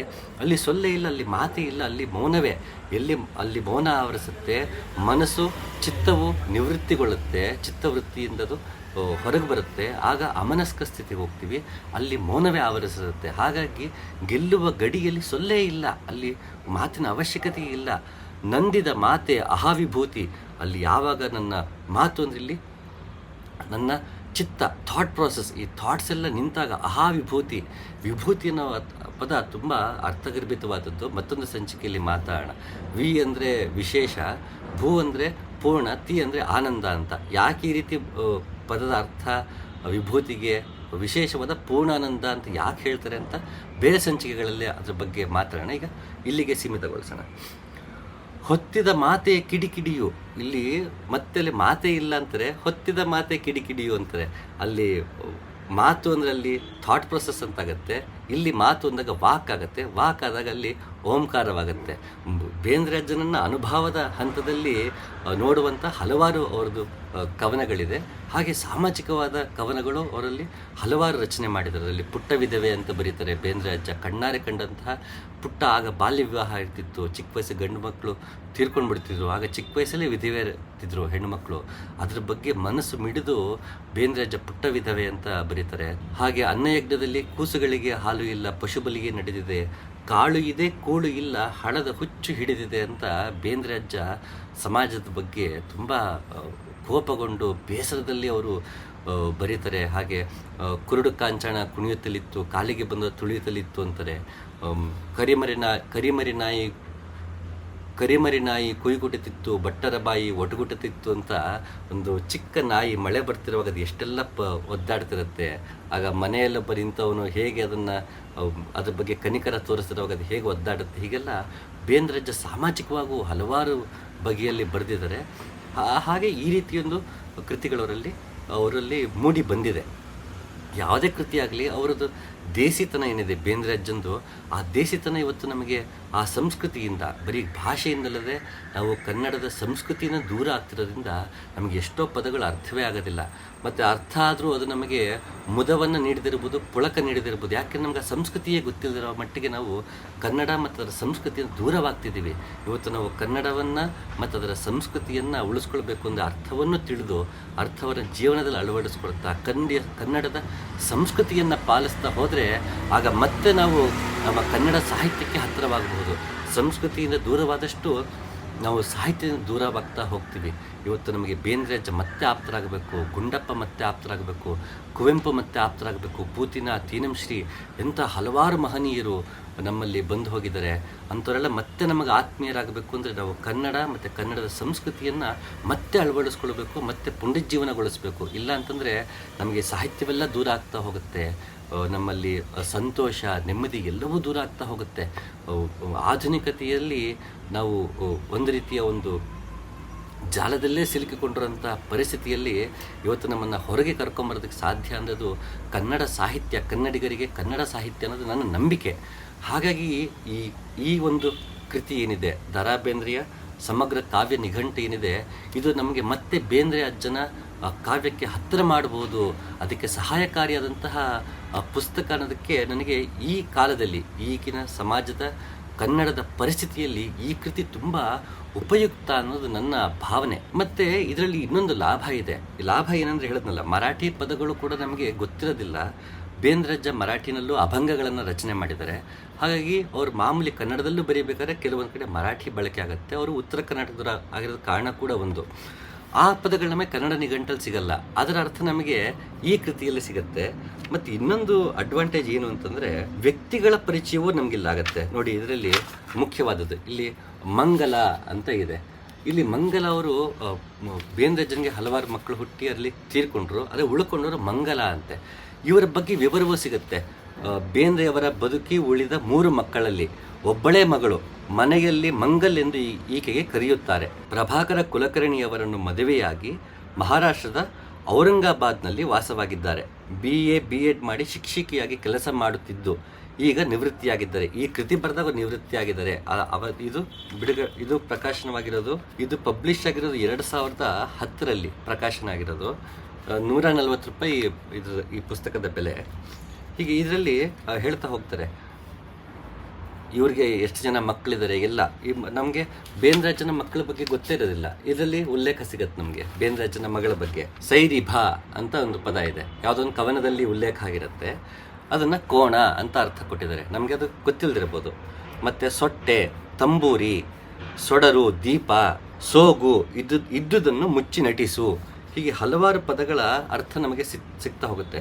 ಅಲ್ಲಿ ಸೊಲ್ಲೆ ಇಲ್ಲ, ಅಲ್ಲಿ ಮಾತೆ ಇಲ್ಲ, ಅಲ್ಲಿ ಮೌನವೇ. ಎಲ್ಲಿ, ಅಲ್ಲಿ ಮೌನ ಆವರಿಸುತ್ತೆ, ಮನಸ್ಸು ಚಿತ್ತವು ನಿವೃತ್ತಿಗೊಳ್ಳುತ್ತೆ. ಚಿತ್ತವೃತ್ತಿಯಿಂದದು ಹೊರಗೆ ಬರುತ್ತೆ. ಆಗ ಅಮನಸ್ಕ ಸ್ಥಿತಿಗೆ ಹೋಗ್ತೀವಿ. ಅಲ್ಲಿ ಮೌನವೇ ಆವರಿಸುತ್ತೆ. ಹಾಗಾಗಿ ಗೆಲ್ಲುವ ಗಡಿಯಲ್ಲಿ ಸೊಲ್ಲೇ ಇಲ್ಲ. ಅಲ್ಲಿ ಮಾತಿನ ಅವಶ್ಯಕತೆ ಇಲ್ಲ. ನಂದಿದ ಮಾತೆ ಅಹಾವಿಭೂತಿ. ಅಲ್ಲಿ ಯಾವಾಗ ನನ್ನ ಮಾತು ಅಂದ್ರೆ ಇಲ್ಲಿ ನನ್ನ ಚಿತ್ತ ಥಾಟ್ ಪ್ರಾಸೆಸ್ ಈ ಥಾಟ್ಸ್ ಎಲ್ಲ ನಿಂತಾಗ ಅಹಾ ವಿಭೂತಿ ಅನ್ನೋ ಪದ ತುಂಬ ಅರ್ಥಗರ್ಭಿತವಾದದ್ದು. ಮತ್ತೊಂದು ಸಂಚಿಕೆಯಲ್ಲಿ ಮಾತಾಡೋಣ. ವಿ ಅಂದರೆ ವಿಶೇಷ, ಭೂ ಅಂದರೆ ಪೂರ್ಣ, ತಿ ಅಂದರೆ ಆನಂದ ಅಂತ. ಯಾಕೆ ಈ ರೀತಿ ಪದದ ಅರ್ಥ ವಿಭೂತಿಗೆ ವಿಶೇಷವಾದ ಪೂರ್ಣಾನಂದ ಅಂತ ಯಾಕೆ ಹೇಳ್ತಾರೆ ಅಂತ ಬೇರೆ ಸಂಚಿಕೆಗಳಲ್ಲಿ ಅದ್ರ ಬಗ್ಗೆ ಮಾತಾಡೋಣ. ಈಗ ಇಲ್ಲಿಗೆ ಸೀಮಿತಗೊಳಿಸೋಣ. ಹೊತ್ತಿದ ಮಾತೆ ಕಿಡಿಕಿಡಿಯು. ಇಲ್ಲಿ ಮತ್ತೆ ಅಲ್ಲಿ ಮಾತೆ ಇಲ್ಲ ಅಂತಾರೆ, ಹೊತ್ತಿದ ಮಾತೆ ಕಿಡಿಕಿಡಿಯು ಅಂತಾರೆ. ಅಲ್ಲಿ ಮಾತು ಅಂದರೆ ಅಲ್ಲಿ ಥಾಟ್ ಪ್ರೊಸೆಸ್ ಅಂತಾಗತ್ತೆ. ಇಲ್ಲಿ ಮಾತು ಅಂದಾಗ ವಾಕ್ ಆಗುತ್ತೆ. ವಾಕ್ ಆದಾಗ ಅಲ್ಲಿ ಓಂಕಾರವಾಗುತ್ತೆ. ಬೇಂದ್ರಜ್ಜನನ್ನು ಬೇಂದ್ರೆ ಅನುಭವದ ಹಂತದಲ್ಲಿ ನೋಡುವಂಥ ಹಲವಾರು ಅವರದ್ದು ಕವನಗಳಿದೆ. ಹಾಗೆ ಸಾಮಾಜಿಕವಾದ ಕವನಗಳು ಅವರಲ್ಲಿ ಹಲವಾರು ರಚನೆ ಮಾಡಿದ್ದಾರೆ. ಅದರಲ್ಲಿ ಪುಟ್ಟ ವಿಧವೆ ಅಂತ ಬರೀತಾರೆ ಬೇಂದ್ರ ಅಜ್ಜ. ಕಣ್ಣಾರೆ ಕಂಡಂತಹ ಪುಟ್ಟ ಆಗ ಬಾಲ್ಯ ವಿವಾಹ ಇರ್ತಿತ್ತು. ಚಿಕ್ಕ ವಯಸ್ಸು ಗಂಡು ಮಕ್ಕಳು ತೀರ್ಕೊಂಡು ಬಿಡ್ತಿದ್ರು ಆಗ ಚಿಕ್ಕ ವಯಸ್ಸಲ್ಲೇ ವಿಧವೆ ಇರ್ತಿದ್ರು ಹೆಣ್ಣುಮಕ್ಕಳು ಅದ್ರ ಬಗ್ಗೆ ಮನಸ್ಸು ಮಿಡಿದು ಬೇಂದ್ರೆ ಅಜ್ಜ ಪುಟ್ಟ ವಿಧವೆ ಅಂತ ಬರೀತಾರೆ. ಹಾಗೆ ಅನ್ನಯಜ್ಞದಲ್ಲಿ ಕೂಸುಗಳಿಗೆ ಹಾಲು ಇಲ್ಲ, ಪಶುಬಲಿಗೆ ನಡೆದಿದೆ. ಕಾಳು ಇದೆ, ಕೋಳು ಇಲ್ಲ, ಹಣದ ಹುಚ್ಚು ಹಿಡಿದಿದೆ ಅಂತ ಬೇಂದ್ರೆ ಅಜ್ಜ ಸಮಾಜದ ಬಗ್ಗೆ ತುಂಬ ಕೋಪಗೊಂಡು ಬೇಸರದಲ್ಲಿ ಅವರು ಬರೀತಾರೆ. ಹಾಗೆ ಕುರುಡು ಕಾಂಚಣ ಕುಣಿಯುತ್ತಲಿತ್ತು, ಕಾಲಿಗೆ ಬಂದ ತುಳಿಯುತ್ತಲಿತ್ತು ಅಂತಾರೆ. ಕರಿಮರಿನ, ಕರಿಮರಿ ನಾಯಿ ಕರಿಮರಿ ನಾಯಿ ಕುಯ್ಗುಟ್ಟುತ್ತಿತ್ತು ಬಟ್ಟರ ಬಾಯಿ ಒಟಗುಟ್ಟುತ್ತಿತ್ತು ಅಂತ ಒಂದು ಚಿಕ್ಕ ನಾಯಿ ಮಳೆ ಬರ್ತಿರುವಾಗ ಅದು ಎಷ್ಟೆಲ್ಲ ಪ ಒದ್ದಾಡ್ತಿರುತ್ತೆ. ಆಗ ಮನೆಯಲ್ಲೊಬ್ಬ ನಿಂತವನು ಹೇಗೆ ಅದನ್ನು ಅದ್ರ ಬಗ್ಗೆ ಕನಿಕರ ತೋರಿಸ್ತಿರುವಾಗ ಅದು ಹೇಗೆ ಒದ್ದಾಡುತ್ತೆ ಹೀಗೆಲ್ಲ ಬೇಂದ್ರಜ್ಜ ಸಾಮಾಜಿಕವಾಗೂ ಹಲವಾರು ಬಗೆಯಲ್ಲಿ ಬರೆದಿದ್ದಾರೆ. ಹಾಗೆ ಈ ರೀತಿಯೊಂದು ಕೃತಿಗಳವರಲ್ಲಿ, ಅವರಲ್ಲಿ ಮೂಡಿ ಬಂದಿದೆ. ಯಾವುದೇ ಕೃತಿ ಆಗಲಿ ಅವರದ್ದು ದೇಸಿತನ ಏನಿದೆ ಬೇಂದ್ರೆ ಅಜ್ಜಂದು, ಆ ದೇಸಿತನ ಇವತ್ತು ನಮಗೆ ಆ ಸಂಸ್ಕೃತಿಯಿಂದ, ಬರೀ ಭಾಷೆಯಿಂದಲ್ಲದೆ ನಾವು ಕನ್ನಡದ ಸಂಸ್ಕೃತಿನ ದೂರ ಆಗ್ತಿರೋದ್ರಿಂದ ನಮಗೆ ಎಷ್ಟೋ ಪದಗಳು ಅರ್ಥವೇ ಆಗೋದಿಲ್ಲ. ಮತ್ತು ಅರ್ಥ ಆದರೂ ಅದು ನಮಗೆ ಮುದವನ್ನು ನೀಡದಿರ್ಬೋದು, ಪುಳಕ ನೀಡದಿರ್ಬೋದು. ಯಾಕೆಂದ್ರೆ ನಮ್ಗೆ ಆ ಸಂಸ್ಕೃತಿಯೇ ಗೊತ್ತಿಲ್ಲದಿರೋ ಮಟ್ಟಿಗೆ ನಾವು ಕನ್ನಡ ಮತ್ತು ಅದರ ಸಂಸ್ಕೃತಿಯನ್ನು ದೂರವಾಗ್ತಿದ್ದೀವಿ. ಇವತ್ತು ನಾವು ಕನ್ನಡವನ್ನು ಮತ್ತು ಅದರ ಸಂಸ್ಕೃತಿಯನ್ನು ಉಳಿಸ್ಕೊಳ್ಬೇಕು ಅಂದರೆ ಅರ್ಥವನ್ನು ತಿಳಿದು ಅರ್ಥವನ್ನು ಜೀವನದಲ್ಲಿ ಅಳವಡಿಸ್ಕೊಳ್ತಾ ಕನ್ನಡ ಕನ್ನಡದ ಸಂಸ್ಕೃತಿಯನ್ನು ಪಾಲಿಸ್ತಾ ಹೋದರೆ ಆಗ ಮತ್ತೆ ನಾವು ನಮ್ಮ ಕನ್ನಡ ಸಾಹಿತ್ಯಕ್ಕೆ ಹತ್ತಿರವಾಗಬಹುದು. ಸಂಸ್ಕೃತಿಯಿಂದ ದೂರವಾದಷ್ಟು ನಾವು ಸಾಹಿತ್ಯದಿಂದ ದೂರವಾಗ್ತಾ ಹೋಗ್ತೀವಿ. ಇವತ್ತು ನಮಗೆ ಬೇಂದ್ರೆ ಅಜ್ಜ ಮತ್ತೆ ಆಪ್ತರಾಗಬೇಕು, ಗುಂಡಪ್ಪ ಮತ್ತೆ ಆಪ್ತರಾಗಬೇಕು, ಕುವೆಂಪು ಮತ್ತೆ ಆಪ್ತರಾಗಬೇಕು ಪೂತಿನ ತೀನಂಶ್ರೀ ಎಂಥ ಹಲವಾರು ಮಹನೀಯರು ನಮ್ಮಲ್ಲಿ ಬಂದು ಹೋಗಿದ್ದಾರೆ. ಅಂಥವರೆಲ್ಲ ಮತ್ತೆ ನಮಗೆ ಆತ್ಮೀಯರಾಗಬೇಕು ಅಂದರೆ ನಾವು ಕನ್ನಡ ಮತ್ತು ಕನ್ನಡದ ಸಂಸ್ಕೃತಿಯನ್ನು ಮತ್ತೆ ಅಳವಡಿಸ್ಕೊಳ್ಬೇಕು, ಮತ್ತೆ ಪುನರುಜ್ಜೀವನಗೊಳಿಸಬೇಕು. ಇಲ್ಲ ಅಂತಂದರೆ ನಮಗೆ ಸಾಹಿತ್ಯವೆಲ್ಲ ದೂರ ಆಗ್ತಾ ಹೋಗುತ್ತೆ. ನಮ್ಮಲ್ಲಿ ಸಂತೋಷ, ನೆಮ್ಮದಿ ಎಲ್ಲವೂ ದೂರ ಆಗ್ತಾ ಹೋಗುತ್ತೆ. ಆಧುನಿಕತೆಯಲ್ಲಿ ನಾವು ಒಂದು ರೀತಿಯ ಒಂದು ಜಾಲದಲ್ಲೇ ಸಿಲುಕಿಕೊಂಡಿರುವಂಥ ಪರಿಸ್ಥಿತಿಯಲ್ಲಿ ಇವತ್ತು ನಮ್ಮನ್ನು ಹೊರಗೆ ಕರ್ಕೊಂಬರೋದಕ್ಕೆ ಸಾಧ್ಯ ಅನ್ನೋದು ಕನ್ನಡ ಸಾಹಿತ್ಯ, ಕನ್ನಡಿಗರಿಗೆ ಕನ್ನಡ ಸಾಹಿತ್ಯ ಅನ್ನೋದು ನನ್ನ ನಂಬಿಕೆ. ಹಾಗಾಗಿ ಈ ಈ ಒಂದು ಕೃತಿ ಏನಿದೆ ದರಾ ಬೇಂದ್ರೆಯ ಸಮಗ್ರ ಕಾವ್ಯ ನಿಘಂಟು ಏನಿದೆ, ಇದು ನಮಗೆ ಮತ್ತೆ ಬೇಂದ್ರೆ ಅಜ್ಜನ ಕಾವ್ಯಕ್ಕೆ ಹತ್ತಿರ ಮಾಡಬಹುದು ಅದಕ್ಕೆ ಸಹಾಯಕಾರಿಯಾದಂತಹ ಆ, ಪುಸ್ತಕ ಅನ್ನೋದಕ್ಕೆ ನನಗೆ ಈ ಕಾಲದಲ್ಲಿ ಈಗಿನ ಸಮಾಜದ ಕನ್ನಡದ ಪರಿಸ್ಥಿತಿಯಲ್ಲಿ ಈ ಕೃತಿ ತುಂಬ ಉಪಯುಕ್ತ ಅನ್ನೋದು ನನ್ನ ಭಾವನೆ. ಮತ್ತೆ ಇದರಲ್ಲಿ ಇನ್ನೊಂದು ಲಾಭ ಇದೆ. ಲಾಭ ಏನಂದ್ರೆ ಹೇಳಿದ್ನಲ್ಲ ಮರಾಠಿ ಪದಗಳು ಕೂಡ ನಮಗೆ ಗೊತ್ತಿರೋದಿಲ್ಲ. ಬೇಂದ್ರಜ್ಜ ಮರಾಠಿನಲ್ಲೂ ಅಭಂಗಗಳನ್ನು ರಚನೆ ಮಾಡಿದ್ದಾರೆ. ಹಾಗಾಗಿ ಅವರು ಮಾಮೂಲಿ ಕನ್ನಡದಲ್ಲೂ ಬರೀಬೇಕಾದ್ರೆ ಕೆಲವೊಂದು ಕಡೆ ಮರಾಠಿ ಬಳಕೆ ಆಗುತ್ತೆ. ಅವರು ಉತ್ತರ ಕರ್ನಾಟಕದ ಆಗಿರೋ ಕಾರಣ ಕೂಡ ಒಂದು. ಆ ಪದಗಳು ನಮಗೆ ಕನ್ನಡ ನಿಘಂಟಲ್ಲಿ ಸಿಗಲ್ಲ. ಅದರ ಅರ್ಥ ನಮಗೆ ಈ ಕೃತಿಯಲ್ಲಿ ಸಿಗುತ್ತೆ. ಮತ್ತು ಇನ್ನೊಂದು ಅಡ್ವಾಂಟೇಜ್ ಏನು ಅಂತಂದರೆ ವ್ಯಕ್ತಿಗಳ ಪರಿಚಯವೂ ನಮಗಿಲ್ಲಾಗತ್ತೆ ನೋಡಿ, ಇದರಲ್ಲಿ ಮುಖ್ಯವಾದದ್ದು. ಇಲ್ಲಿ ಮಂಗಲ ಅಂತ ಇದೆ. ಇಲ್ಲಿ ಮಂಗಲ ಅವರು ಬೇಂದ್ರಜನ್ಗೆ ಜನಗೆ ಹಲವಾರು ಮಕ್ಕಳು ಹುಟ್ಟಿ ಅಲ್ಲಿ ತೀರ್ಕೊಂಡ್ರು. ಅದೇ ಉಳ್ಕೊಂಡವರು ಮಂಗಲ ಅಂತೆ. ಇವರ ಬಗ್ಗೆ ವಿವರವೂ ಸಿಗುತ್ತೆ. ಬೇಂದ್ರೆಯವರ ಬದುಕಿ ಉಳಿದ ಮೂರು ಮಕ್ಕಳಲ್ಲಿ. ಒಬ್ಬಳೇ ಮಗಳು ಮನೆಯಲ್ಲಿ ಮಂಗಲ್ ಎಂದು ಈಕೆಗೆ ಕರೆಯುತ್ತಾರೆ. ಪ್ರಭಾಕರ ಕುಲಕರ್ಣಿಯವರನ್ನು ಮದುವೆಯಾಗಿ ಮಹಾರಾಷ್ಟ್ರದ ಔರಂಗಾಬಾದ್ನಲ್ಲಿ ವಾಸವಾಗಿದ್ದಾರೆ. ಬಿ ಎ ಬಿ ಎಡ್ ಮಾಡಿ ಶಿಕ್ಷಕಿಯಾಗಿ ಕೆಲಸ ಮಾಡುತ್ತಿದ್ದು, ಈಗ ನಿವೃತ್ತಿಯಾಗಿದ್ದಾರೆ. ಈ ಕೃತಿ ಬರೆದಾಗ ನಿವೃತ್ತಿಯಾಗಿದ್ದಾರೆ. ಅವ ಇದು ಬಿಡುಗ ಇದು ಪ್ರಕಾಶನವಾಗಿರೋದು, ಇದು ಪಬ್ಲಿಷ್ ಆಗಿರೋದು ಎರಡು ಸಾವಿರದ ಹತ್ತರಲ್ಲಿ ಪ್ರಕಾಶನ ಆಗಿರೋದು. ನೂರ ನಲ್ವತ್ತು ರೂಪಾಯಿ ಇದು ಈ ಪುಸ್ತಕದ ಬೆಲೆ. ಹೀಗೆ ಇದರಲ್ಲಿ ಹೇಳ್ತಾ ಹೋಗ್ತಾರೆ. ಇವ್ರಿಗೆ ಎಷ್ಟು ಜನ ಮಕ್ಕಳಿದ್ದಾರೆ ಎಲ್ಲ ಈ ನಮಗೆ ಬೇಂದ್ರಾಜನ ಮಕ್ಕಳ ಬಗ್ಗೆ ಗೊತ್ತೇ ಇರೋದಿಲ್ಲ. ಇದರಲ್ಲಿ ಉಲ್ಲೇಖ ಸಿಗತ್ತೆ ನಮಗೆ ಬೇಂದ್ರಾಜನ ಮಗಳ ಬಗ್ಗೆ. ಸೈರಿಭಾ ಅಂತ ಒಂದು ಪದ ಇದೆ. ಯಾವುದೊಂದು ಕವನದಲ್ಲಿ ಉಲ್ಲೇಖ ಆಗಿರುತ್ತೆ. ಅದನ್ನು ಕೋಣ ಅಂತ ಅರ್ಥ ಕೊಟ್ಟಿದ್ದಾರೆ. ನಮಗೆ ಅದು ಗೊತ್ತಿಲ್ಲದಿರ್ಬೋದು ಮತ್ತು ಸೊಟ್ಟೆ, ತಂಬೂರಿ, ಸೊಡರು, ದೀಪ, ಸೋಗು ಇದ್ದು ಇದ್ದುದನ್ನು ಮುಚ್ಚಿ ನಟಿಸು. ಹೀಗೆ ಹಲವಾರು ಪದಗಳ ಅರ್ಥ ನಮಗೆ ಸಿಕ್ ಸಿಗ್ತಾ ಹೋಗುತ್ತೆ.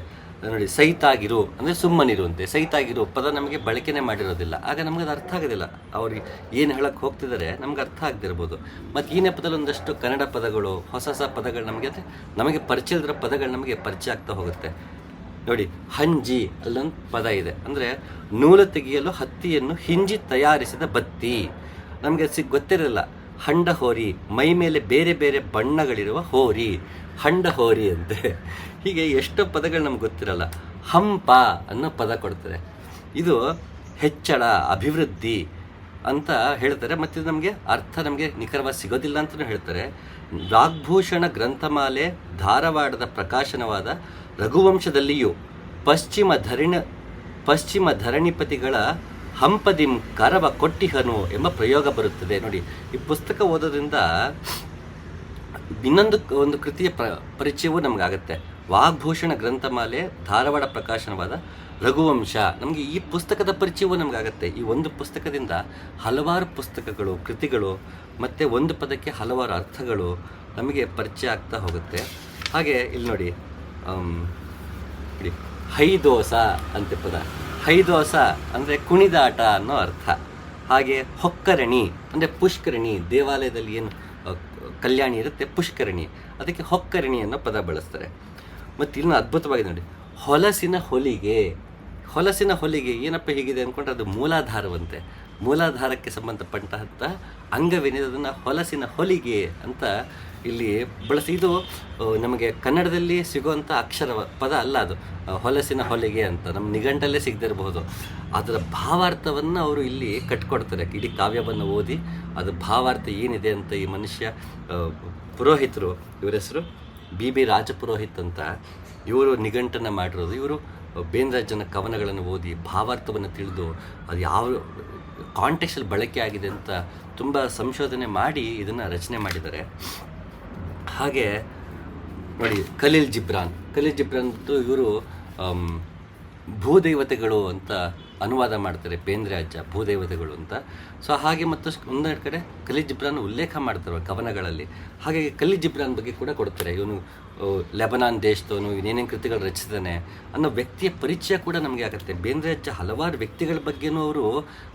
ನೋಡಿ ಸೈತಾಗಿರು ಅಂದರೆ ಸುಮ್ಮನಿರು ಅಂತೆ ಸೈತಾಗಿರು ಪದ ನಮಗೆ ಬಳಕೆನೇ ಮಾಡಿರೋದಿಲ್ಲ. ಆಗ ನಮಗೆ ಅದು ಅರ್ಥ ಆಗೋದಿಲ್ಲ. ಅವ್ರಿಗೆ ಏನು ಹೇಳಕ್ಕೆ ಹೋಗ್ತಿದ್ದಾರೆ ನಮ್ಗೆ ಅರ್ಥ ಆಗದಿರ್ಬೋದು ಮತ್ತು ಈ ನೆಪದಲ್ಲಿ ಒಂದಷ್ಟು ಕನ್ನಡ ಪದಗಳು, ಹೊಸ ಹೊಸ ಪದಗಳು ನಮಗೆ ಅಂದರೆ ನಮಗೆ ಪರಿಚಯ ಇಲ್ದಿರೋ ಪದಗಳು ನಮಗೆ ಪರಿಚಯ ಆಗ್ತಾ ಹೋಗುತ್ತೆ. ನೋಡಿ, ಹಂಜಿ ಅಲ್ಲೊಂದು ಪದ ಇದೆ. ಅಂದರೆ ನೂಲು ತೆಗೆಯಲು ಹತ್ತಿಯನ್ನು ಹಿಂಜಿ ತಯಾರಿಸಿದ ಬತ್ತಿ. ನಮಗೆ ಸಿ ಗೊತ್ತಿರಲಿಲ್ಲ ಹಂಡ ಹೋರಿ ಮೈ ಮೇಲೆ ಬೇರೆ ಬೇರೆ ಬಣ್ಣಗಳಿರುವ ಹೋರಿ. ಹಂಡ ಹೋರಿ ಅಂತೆ. ಹೀಗೆ ಎಷ್ಟೋ ಪದಗಳು ನಮ್ಗೆ ಗೊತ್ತಿರಲ್ಲ. ಹಂಪ ಅನ್ನೋ ಪದ ಕೊಡ್ತಾರೆ. ಇದು ಹೆಚ್ಚಳ, ಅಭಿವೃದ್ಧಿ ಅಂತ ಹೇಳ್ತಾರೆ. ಮತ್ತು ನಮಗೆ ಅರ್ಥ ನಮಗೆ ನಿಖರವಾಗಿ ಸಿಗೋದಿಲ್ಲ ಅಂತಲೂ ಹೇಳ್ತಾರೆ. ವಾಗ್ಭೂಷಣ ಗ್ರಂಥಮಾಲೆ ಧಾರವಾಡದ ಪ್ರಕಾಶನವಾದ ರಘುವಂಶದಲ್ಲಿಯೂ ಪಶ್ಚಿಮ ಧರಣಿ, ಪಶ್ಚಿಮ ಧರಣಿಪತಿಗಳ ಹಂಪದಿಂ ಕರವ ಕೊಟ್ಟಿಹನು ಎಂಬ ಪ್ರಯೋಗ ಬರುತ್ತದೆ. ನೋಡಿ, ಈ ಪುಸ್ತಕ ಓದೋದ್ರಿಂದ ಇನ್ನೊಂದು ಒಂದು ಕೃತಿಯ ಪ್ರ ಪರಿಚಯವೂ ನಮಗಾಗತ್ತೆ. ವಾಗ್ಭೂಷಣ ಗ್ರಂಥಮಾಲೆ ಧಾರವಾಡ ಪ್ರಕಾಶನವಾದ ರಘುವಂಶ. ನಮಗೆ ಈ ಪುಸ್ತಕದ ಪರಿಚಯವೂ ನಮಗಾಗತ್ತೆ. ಈ ಒಂದು ಪುಸ್ತಕದಿಂದ ಹಲವಾರು ಪುಸ್ತಕಗಳು, ಕೃತಿಗಳು, ಮತ್ತು ಒಂದು ಪದಕ್ಕೆ ಹಲವಾರು ಅರ್ಥಗಳು ನಮಗೆ ಪರಿಚಯ ಆಗ್ತಾ ಹೋಗುತ್ತೆ. ಹಾಗೆ ಇಲ್ಲಿ ನೋಡಿ ಹೈದೋಸ ಪದ ಪದ. ಹೈದೋಸ ಅಂದರೆ ಕುಣಿದಾಟ ಅನ್ನೋ ಅರ್ಥ. ಹಾಗೆ ಹೊಕ್ಕರಣಿ ಅಂದರೆ ಪುಷ್ಕರಣಿ, ದೇವಾಲಯದಲ್ಲಿ ಏನು ಕಲ್ಯಾಣಿ ಇರುತ್ತೆ ಪುಷ್ಕರಣಿ ಅದಕ್ಕೆ ಹೊಕ್ಕರಣಿ ಅನ್ನೋ ಪದ ಬಳಸ್ತಾರೆ. ಮತ್ತು ಇನ್ನು ಅದ್ಭುತವಾಗಿದೆ ನೋಡಿ. ಹೊಲಸಿನ ಹೊಲಿಗೆ. ಹೊಲಸಿನ ಹೊಲಿಗೆ ಏನಪ್ಪ ಹೀಗಿದೆ ಅಂದ್ಕೊಂಡ್ರೆ ಅದು ಮೂಲಾಧಾರವಂತೆ. ಮೂಲಾಧಾರಕ್ಕೆ ಸಂಬಂಧಪಟ್ಟಂತಹ ಅಂಗವೇನಿದೆ ಅದನ್ನು ಹೊಲಸಿನ ಹೊಲಿಗೆ ಅಂತ ಇಲ್ಲಿ ಬಳಸಿ ಇದು ನಮಗೆ ಕನ್ನಡದಲ್ಲಿ ಸಿಗುವಂಥ ಅಕ್ಷರ ಪದ ಅಲ್ಲ ಅದು ಹೊಲಸಿನ ಹೊಲಿಗೆ ಅಂತ, ನಮ್ಮ ನಿಘಂಟಲ್ಲೇ ಸಿಗದಿರಬಹುದು. ಅದರ ಭಾವಾರ್ಥವನ್ನು ಅವರು ಇಲ್ಲಿ ಕಟ್ಕೊಡ್ತಾರೆ. ಇಡೀ ಕಾವ್ಯವನ್ನು ಓದಿ, ಅದು ಭಾವಾರ್ಥ ಏನಿದೆ ಅಂತ ಈ ಮನುಷ್ಯ ಪುರೋಹಿತರು, ಇವರ ಹೆಸರು ಬಿ ಬಿ ರಾಜಪುರೋಹಿತ್ ಅಂತ, ಇವರು ನಿಘಂಟನ್ನು ಮಾಡಿರೋದು. ಇವರು ಬೇಂದ್ರಾಜನ ಕವನಗಳನ್ನು ಓದಿ ಭಾವಾರ್ಥವನ್ನು ತಿಳಿದು, ಅದು ಯಾವ ಕಾಂಟೆಕ್ಸ್ಟಲ್ಲಿ ಬಳಕೆ ಆಗಿದೆ ಅಂತ ತುಂಬ ಸಂಶೋಧನೆ ಮಾಡಿ ಇದನ್ನು ರಚನೆ ಮಾಡಿದ್ದಾರೆ. ಹಾಗೆ ನೋಡಿ, ಖಲೀಲ್ ಜಿಬ್ರಾನ್. ಖಲೀಲ್ ಜಿಬ್ರಾನ್ ಇವರು ಭೂದೇವತೆಗಳು ಅಂತ ಅನುವಾದ ಮಾಡ್ತಾರೆ ಬೇಂದ್ರೆ ಅಜ್ಜ ಭೂದೇವತೆಗಳು ಅಂತ. ಸೊ ಹಾಗೆ ಮತ್ತು ಒಂದೆರಡು ಕಡೆ ಖಲೀಲ್ ಜಿಬ್ರಾನ್ ಉಲ್ಲೇಖ ಮಾಡ್ತಾರೆ ಕವನಗಳಲ್ಲಿ. ಹಾಗೆ ಕಲಿಜಿಬ್ರಾನ್ ಜಿಬ್ರಾನ್ ಬಗ್ಗೆ ಕೂಡ ಕೊಡ್ತಾರೆ. ಇವನು ಲೆಬನಾನ್ ದೇಶದವನು ಏನೇನು ಕೃತಿಗಳು ರಚಿಸಿದಾನೆ ಅನ್ನೋ ವ್ಯಕ್ತಿಯ ಪರಿಚಯ ಕೂಡ ನಮಗೆ ಆಗುತ್ತೆ. ಬೇಂದ್ರೆ ಅಜ್ಜ ಹಲವಾರು ವ್ಯಕ್ತಿಗಳ ಬಗ್ಗೆನೂ ಅವರು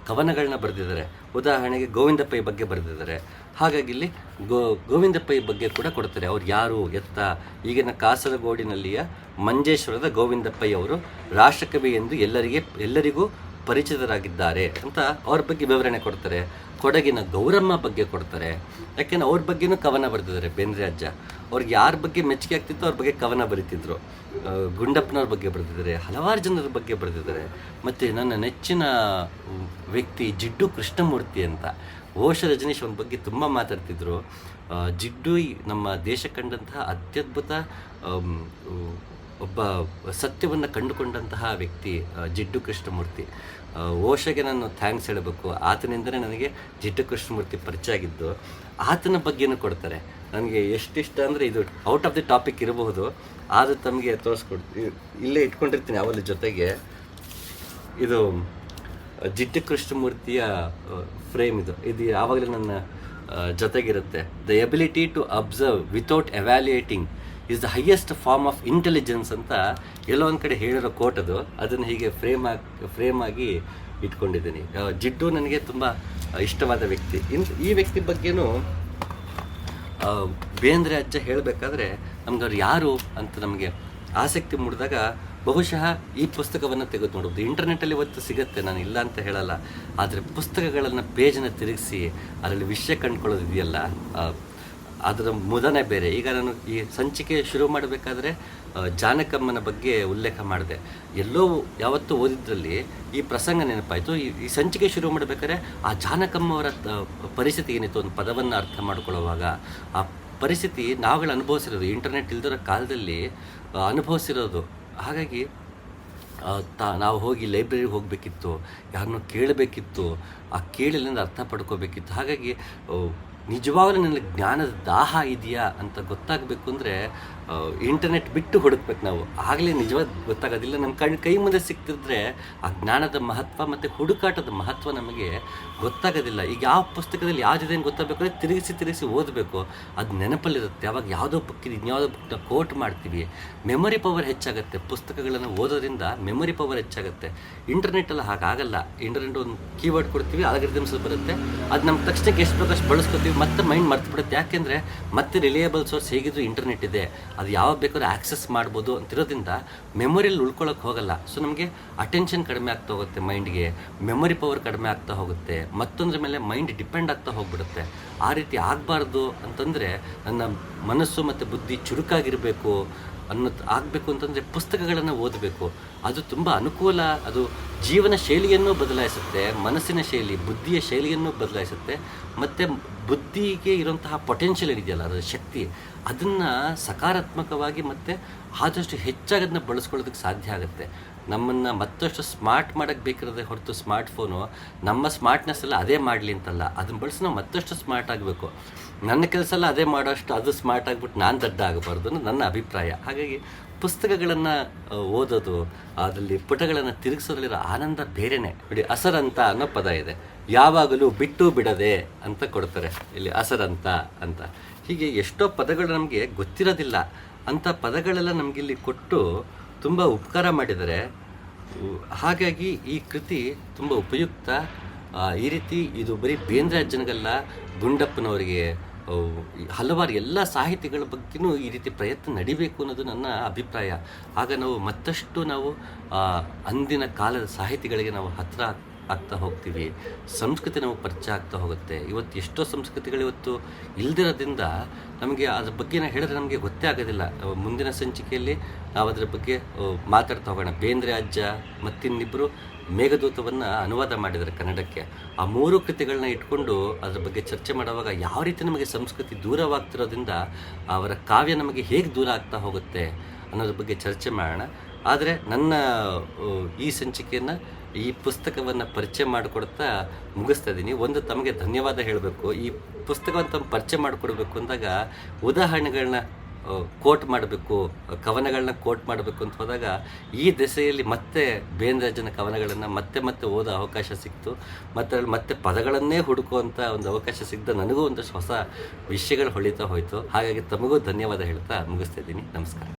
ಕವನಗಳನ್ನ ಬರೆದಿದ್ದಾರೆ. ಉದಾಹರಣೆಗೆ ಗೋವಿಂದ ಪೈ ಬಗ್ಗೆ ಬರೆದಿದ್ದಾರೆ. ಹಾಗಾಗಿ ಇಲ್ಲಿ ಗೋ, ಗೋವಿಂದ ಪೈ ಬಗ್ಗೆ ಕೂಡ ಕೊಡ್ತಾರೆ. ಅವ್ರು ಯಾರು, ಎತ್ತ, ಈಗಿನ ಕಾಸರಗೋಡಿನಲ್ಲಿಯ ಮಂಜೇಶ್ವರದ ಗೋವಿಂದ ಅವರು ರಾಷ್ಟ್ರಕವಿ ಎಂದು ಎಲ್ಲರಿಗೆ, ಎಲ್ಲರಿಗೂ ಪರಿಚಿತರಾಗಿದ್ದಾರೆ ಅಂತ ಅವ್ರ ಬಗ್ಗೆ ವಿವರಣೆ ಕೊಡ್ತಾರೆ, ಕೊಡಗಿನ ಗೌರಮ್ಮ ಬಗ್ಗೆ ಕೊಡ್ತಾರೆ. ಯಾಕೆಂದ್ರೆ ಅವ್ರ ಬಗ್ಗೆನೂ ಕವನ ಬರೆದಿದ್ದಾರೆ ಬೇಂದ್ರೆ ಅಜ್ಜ. ಅವ್ರಿಗೆ ಯಾರ ಬಗ್ಗೆ ಮೆಚ್ಚುಗೆ ಆಗ್ತಿತ್ತು ಅವ್ರ ಬಗ್ಗೆ ಕವನ ಬರೀತಿದ್ರು. ಗುಂಡಪ್ಪನವ್ರ ಬಗ್ಗೆ ಬರೆದಿದ್ದಾರೆ, ಹಲವಾರು ಜನರ ಬಗ್ಗೆ ಬರೆದಿದ್ದಾರೆ. ಮತ್ತು ನನ್ನ ನೆಚ್ಚಿನ ವ್ಯಕ್ತಿ ಜಿಡ್ಡು ಕೃಷ್ಣಮೂರ್ತಿ ಅಂತ. ಓಶ ರಜನೀಶ್ ಅವನ ಬಗ್ಗೆ ತುಂಬ ಮಾತಾಡ್ತಿದ್ರು. ಜಿಡ್ಡು ನಮ್ಮ ದೇಶ ಕಂಡಂತಹ ಅತ್ಯದ್ಭುತ ಒಬ್ಬ ಸತ್ಯವನ್ನು ಕಂಡುಕೊಂಡಂತಹ ವ್ಯಕ್ತಿ ಜಿಡ್ಡು ಕೃಷ್ಣಮೂರ್ತಿ. ಓಶೆಗೆ ನಾನು ಥ್ಯಾಂಕ್ಸ್ ಹೇಳಬೇಕು. ಆತನಿಂದಲೇ ನನಗೆ ಜಿಡ್ಡು ಕೃಷ್ಣಮೂರ್ತಿ ಪರಿಚಯ ಆಗಿದ್ದು, ಆತನ ಬಗ್ಗೆನೂ ಕೊಡ್ತಾರೆ. ನನಗೆ ಎಷ್ಟಿಷ್ಟ ಅಂದರೆ ಇದು ಔಟ್ ಆಫ್ ದಿ ಟಾಪಿಕ್ ಇರಬಹುದು. ಆದರೂ ತಮಗೆ ತೋರಿಸ್ಕೊಡ್ತೀನಿ ಇಲ್ಲೇ ಇಟ್ಕೊಂಡಿರ್ತೀನಿ ಅವಳ ಜೊತೆಗೆ. ಇದು, ಜಿಡ್ಡು ಕೃಷ್ಣಮೂರ್ತಿಯ ಫ್ರೇಮ್ ಇದು. ಇದು ಯಾವಾಗಲೂ ನನ್ನ ಜೊತೆಗಿರುತ್ತೆ. The ability to observe without evaluating is the highest form of intelligence ಅಂತ ಎಲ್ಲೋ ಒಂದು ಕಡೆ ಹೇಳಿರೋ ಕೋಟ್ ಅದು. ಅದನ್ನು ಹೀಗೆ ಫ್ರೇಮ್ ಆಗಿ ಫ್ರೇಮ್ ಆಗಿ ಇಟ್ಕೊಂಡಿದ್ದೀನಿ. ಜಿಡ್ಡು ನನಗೆ ತುಂಬ ಇಷ್ಟವಾದ ವ್ಯಕ್ತಿ. ಇನ್ ಈ ವ್ಯಕ್ತಿ ಬಗ್ಗೆನೂ ಬೇಂದ್ರೆ ಅಜ್ಜ ಹೇಳಬೇಕಾದ್ರೆ ನಮ್ಗೆ ಅವ್ರು ಯಾರು ಅಂತ ನಮಗೆ ಆಸಕ್ತಿ ಮೂಡಿದಾಗ ಬಹುಶಃ ಈ ಪುಸ್ತಕವನ್ನು ತೆಗೆದು ನೋಡೋದು ಇಂಟರ್ನೆಟ್ಟಲ್ಲಿ ಇವತ್ತು ಸಿಗುತ್ತೆ ನಾನು ಇಲ್ಲ ಅಂತ ಹೇಳಲ್ಲ. ಆದರೆ ಪುಸ್ತಕಗಳನ್ನು ಪೇಜನ್ನು ತಿರುಗಿಸಿ ಅದರಲ್ಲಿ ವಿಷಯ ಕಂಡುಕೊಳ್ಳೋದು ಇದೆಯಲ್ಲ ಆ, ಅದರ ಮುದನೇ ಬೇರೆ. ಈಗ ನಾನು ಈ ಸಂಚಿಕೆ ಶುರು ಮಾಡಬೇಕಾದ್ರೆ ಜಾನಕಮ್ಮನ ಬಗ್ಗೆ ಉಲ್ಲೇಖ ಮಾಡಿದೆ. ಎಲ್ಲೋ ಯಾವತ್ತೂ ಓದಿದ್ರಲ್ಲಿ ಈ ಪ್ರಸಂಗ ನೆನಪಾಯಿತು. ಈ ಸಂಚಿಕೆ ಶುರು ಮಾಡಬೇಕಾದ್ರೆ ಆ ಜಾನಕಮ್ಮವರ ಪರಿಸ್ಥಿತಿ ಏನಿತ್ತು, ಒಂದು ಪದವನ್ನು ಅರ್ಥ ಮಾಡಿಕೊಳ್ಳುವಾಗ, ಆ ಪರಿಸ್ಥಿತಿ ನಾವುಗಳು ಅನುಭವಿಸಿರೋದು, ಇಂಟರ್ನೆಟ್ ಇಲ್ದಿರೋ ಕಾಲದಲ್ಲಿ ಅನುಭವಿಸಿರೋದು. ಹಾಗಾಗಿ ತಾ, ನಾವು ಹೋಗಿ ಲೈಬ್ರರಿಗೆ ಹೋಗಬೇಕಿತ್ತು, ಯಾರನ್ನೂ ಕೇಳಬೇಕಿತ್ತು, ಆ ಕೇಳಿಲಿಂದ ಅರ್ಥ ಪಡ್ಕೋಬೇಕಿತ್ತು. ಹಾಗಾಗಿ ನಿಜವಾಗ್ಲೂ ನನಗೆ ಜ್ಞಾನದ ದಾಹ ಇದೆಯಾ ಅಂತ ಗೊತ್ತಾಗಬೇಕು ಅಂದರೆ ಇಂಟರ್ನೆಟ್ ಬಿಟ್ಟು ಹುಡುಕ್ಬೇಕು ನಾವು. ಆಗಲೇ ನಿಜವಾದ ಗೊತ್ತಾಗೋದಿಲ್ಲ. ನಮ್ಮ ಕಣ್ಣು ಕೈ ಮುಂದೆ ಸಿಕ್ತಿದ್ರೆ ಆ ಜ್ಞಾನದ ಮಹತ್ವ ಮತ್ತು ಹುಡುಕಾಟದ ಮಹತ್ವ ನಮಗೆ ಗೊತ್ತಾಗೋದಿಲ್ಲ. ಈಗ ಯಾವ ಪುಸ್ತಕದಲ್ಲಿ ಯಾವುದಿದೆ ಗೊತ್ತಾಗಬೇಕು ಅಂದರೆ ತಿರುಗಿಸಿ ತಿರುಗಿಸಿ ಓದಬೇಕು. ಅದು ನೆನಪಲ್ಲಿರುತ್ತೆ. ಯಾವಾಗ ಯಾವುದೋ ಬುಕ್ ಇದೆ ಇನ್ಯಾವುದೋ ಬುಕ್ನ ಕೋಟ್ ಮಾಡ್ತೀವಿ. ಮೆಮೊರಿ ಪವರ್ ಹೆಚ್ಚಾಗುತ್ತೆ. ಪುಸ್ತಕಗಳನ್ನು ಓದೋದ್ರಿಂದ ಮೆಮೊರಿ ಪವರ್ ಹೆಚ್ಚಾಗುತ್ತೆ. ಇಂಟರ್ನೆಟ್ಟಲ್ಲಿ ಹಾಗಾಗಲ್ಲ. ಇಂಟರ್ನೆಟ್ ಒಂದು ಕೀವರ್ಡ್ ಕೊಡ್ತೀವಿ ಆಲ್ಗರಿದಮ್ಸ್ ಬರುತ್ತೆ ಅದು ನಮ್ಮ ತಕ್ಷಣಕ್ಕೆ ಎಷ್ಟು ಬೇಕಷ್ಟು ಬಳಸ್ಕೊತೀವಿ. ಮತ್ತೆ ಮೈಂಡ್ ಮರ್ತು ಬಿಡುತ್ತೆ ಯಾಕೆಂದರೆ ಮತ್ತೆ ರಿಲಿಯಬಲ್ ಸೋರ್ಸ್ ಹೇಗಿದ್ರು ಇಂಟರ್ನೆಟ್ ಇದೆ. ಅದು ಯಾವಾಗ ಬೇಕಾದ್ರೂ ಆಕ್ಸೆಸ್ ಮಾಡ್ಬೋದು ಅಂತಿರೋದ್ರಿಂದ ಮೆಮೊರಿಯಲ್ಲಿ ಉಳ್ಕೊಳ್ಳೋಕೆ ಹೋಗಲ್ಲ. ಸೊ ನಮಗೆ ಅಟೆನ್ಷನ್ ಕಡಿಮೆ ಆಗ್ತಾ ಹೋಗುತ್ತೆ ಮೈಂಡ್ಗೆ ಮೆಮೊರಿ ಪವರ್ ಕಡಿಮೆ ಆಗ್ತಾ ಹೋಗುತ್ತೆ. ಮತ್ತೊಂದ್ರ ಮೇಲೆ ಮೈಂಡ್ ಡಿಪೆಂಡ್ ಆಗ್ತಾ ಹೋಗ್ಬಿಡುತ್ತೆ. ಆ ರೀತಿ ಆಗಬಾರ್ದು ಅಂತಂದರೆ ನನ್ನ ಮನಸ್ಸು ಮತ್ತು ಬುದ್ಧಿ ಚುರುಕಾಗಿರಬೇಕು. ಅನ್ನೋದು ಆಗಬೇಕು ಅಂತಂದರೆ ಪುಸ್ತಕಗಳನ್ನು ಓದಬೇಕು. ಅದು ತುಂಬ ಅನುಕೂಲ, ಅದು ಜೀವನ ಶೈಲಿಯನ್ನು ಬದಲಾಯಿಸುತ್ತೆ, ಮನಸ್ಸಿನ ಶೈಲಿ, ಬುದ್ಧಿಯ ಶೈಲಿಯನ್ನು ಬದಲಾಯಿಸುತ್ತೆ, ಮತ್ತು ಬುದ್ಧಿಗೆ ಇರುವಂತಹ ಪೊಟೆನ್ಷಿಯಲ್ ಇದೆಯಲ್ಲ ಅದರ ಶಕ್ತಿ, ಅದನ್ನು ಸಕಾರಾತ್ಮಕವಾಗಿ ಮತ್ತು ಆದಷ್ಟು ಹೆಚ್ಚಾಗಿ ಅದನ್ನ ಬಳಸ್ಕೊಳ್ಳೋದಕ್ಕೆ ಸಾಧ್ಯ ಆಗುತ್ತೆ. ನಮ್ಮನ್ನು ಮತ್ತಷ್ಟು ಸ್ಮಾರ್ಟ್ ಮಾಡೋಕ್ಕೆ ಬೇಕಿರೋದೇ ಹೊರತು ಸ್ಮಾರ್ಟ್ ಫೋನು ನಮ್ಮ ಸ್ಮಾರ್ಟ್ನೆಸ್ ಎಲ್ಲ ಅದೇ ಮಾಡಲಿ ಅಂತಲ್ಲ, ಅದನ್ನ ಬಳಸಿ ನಾವು ಮತ್ತಷ್ಟು ಸ್ಮಾರ್ಟ್ ಆಗಬೇಕು. ನನ್ನ ಕೆಲಸ ಎಲ್ಲ ಅದೇ ಮಾಡೋಷ್ಟು ಅದು ಸ್ಮಾರ್ಟ್ ಆಗಿಬಿಟ್ಟು ನಾನು ದಡ್ಡ ಆಗಬಾರ್ದು ಅನ್ನೋದು ನನ್ನ ಅಭಿಪ್ರಾಯ. ಹಾಗಾಗಿ ಪುಸ್ತಕಗಳನ್ನು ಓದೋದು, ಅದರಲ್ಲಿ ಪುಟಗಳನ್ನು ತಿರುಗಿಸೋದ್ರಲ್ಲಿರೋ ಆನಂದ ಬೇರೆನೇ. ನೋಡಿ, ಅಸರಂತ ಅನ್ನೋ ಪದ ಇದೆ. ಯಾವಾಗಲೂ ಬಿಟ್ಟು ಬಿಡದೆ ಅಂತ ಕೊಡ್ತಾರೆ. ಇಲ್ಲಿ ಅಸರಂತ ಅಂತ. ಹೀಗೆ ಎಷ್ಟೋ ಪದಗಳು ನಮಗೆ ಗೊತ್ತಿರೋದಿಲ್ಲ. ಅಂಥ ಪದಗಳೆಲ್ಲ ನಮಗಿಲ್ಲಿ ಕೊಟ್ಟು ತುಂಬ ಉಪಕಾರ ಮಾಡಿದರೆ ಹಾಗಾಗಿ ಈ ಕೃತಿ ತುಂಬ ಉಪಯುಕ್ತ. ಈ ರೀತಿ ಇದು ಬರೀ ಬೇಂದ್ರೆ ಅಜ್ಜನಿಗಲ್ಲ ಗುಂಡಪ್ಪನವರಿಗೆ ಹಲವಾರು ಎಲ್ಲ ಸಾಹಿತಿಗಳ ಬಗ್ಗೆನೂ ಈ ರೀತಿ ಪ್ರಯತ್ನ ನಡಿಬೇಕು ಅನ್ನೋದು ನನ್ನ ಅಭಿಪ್ರಾಯ. ಆಗ ನಾವು ಮತ್ತಷ್ಟು ನಾವು ಅಂದಿನ ಕಾಲದ ಸಾಹಿತಿಗಳಿಗೆ ನಾವು ಹತ್ತಿರ ಆಗ್ತಾ ಹೋಗ್ತೀವಿ. ಸಂಸ್ಕೃತಿ ನಮಗೆ ಪರಿಚಯ ಆಗ್ತಾ ಹೋಗುತ್ತೆ. ಇವತ್ತು ಎಷ್ಟೋ ಸಂಸ್ಕೃತಿಗಳು ಇವತ್ತು ಇಲ್ದಿರೋದ್ರಿಂದ ನಮಗೆ ಅದ್ರ ಬಗ್ಗೆ ನಾ ಹೇಳಿದ್ರೆ ನಮಗೆ ಗೊತ್ತೇ ಆಗೋದಿಲ್ಲ. ಮುಂದಿನ ಸಂಚಿಕೆಯಲ್ಲಿ ನಾವು ಅದರ ಬಗ್ಗೆ ಮಾತಾಡ್ತಾ ಹೋಗೋಣ. ಬೇಂದ್ರೆ ಅಜ್ಜ ಮತ್ತಿನ್ನಿಬ್ಬರು ಮೇಘದೂತವನ್ನು ಅನುವಾದ ಮಾಡಿದ್ದಾರೆ ಕನ್ನಡಕ್ಕೆ. ಆ ಮೂರು ಕೃತಿಗಳನ್ನ ಇಟ್ಕೊಂಡು ಅದರ ಬಗ್ಗೆ ಚರ್ಚೆ ಮಾಡುವಾಗ ಯಾವ ರೀತಿ ನಮಗೆ ಸಂಸ್ಕೃತಿ ದೂರವಾಗ್ತಿರೋದ್ರಿಂದ ಅವರ ಕಾವ್ಯ ನಮಗೆ ಹೇಗೆ ದೂರ ಆಗ್ತಾ ಹೋಗುತ್ತೆ ಅನ್ನೋದ್ರ ಬಗ್ಗೆ ಚರ್ಚೆ ಮಾಡೋಣ. ಆದರೆ ನನ್ನ ಈ ಸಂಚಿಕೆಯನ್ನು ಈ ಪುಸ್ತಕವನ್ನು ಪರಿಚಯ ಮಾಡಿಕೊಡ್ತಾ ಮುಗಿಸ್ತಾ ಇದ್ದೀನಿ ಒಂದು ತಮಗೆ ಧನ್ಯವಾದ ಹೇಳಬೇಕು. ಈ ಪುಸ್ತಕವನ್ನು ತಮ್ಮ ಪರಿಚಯ ಮಾಡಿಕೊಡ್ಬೇಕು ಅಂದಾಗ ಉದಾಹರಣೆಗಳನ್ನ ಕೋಟ್ ಮಾಡಬೇಕು ಕವನಗಳನ್ನ ಕೋಟ್ ಮಾಡಬೇಕು ಅಂತ ಹೋದಾಗ ಈ ದೆಸೆಯಲ್ಲಿ ಮತ್ತೆ ಬೇಂದ್ರಾಜನ ಕವನಗಳನ್ನು ಮತ್ತೆ ಮತ್ತೆ ಓದೋ ಅವಕಾಶ ಸಿಕ್ತು. ಮತ್ತು ಮತ್ತೆ ಪದಗಳನ್ನೇ ಹುಡುಕುವಂಥ ಒಂದು ಅವಕಾಶ ಸಿಗ್ದ ನನಗೂ ಒಂದಷ್ಟು ಹೊಸ ವಿಷಯಗಳು ಹೊಳಿತಾ ಹೋಯಿತು. ಹಾಗಾಗಿ ತಮಗೂ ಧನ್ಯವಾದ ಹೇಳ್ತಾ ಮುಗಿಸ್ತಾ ಇದ್ದೀನಿ ನಮಸ್ಕಾರ.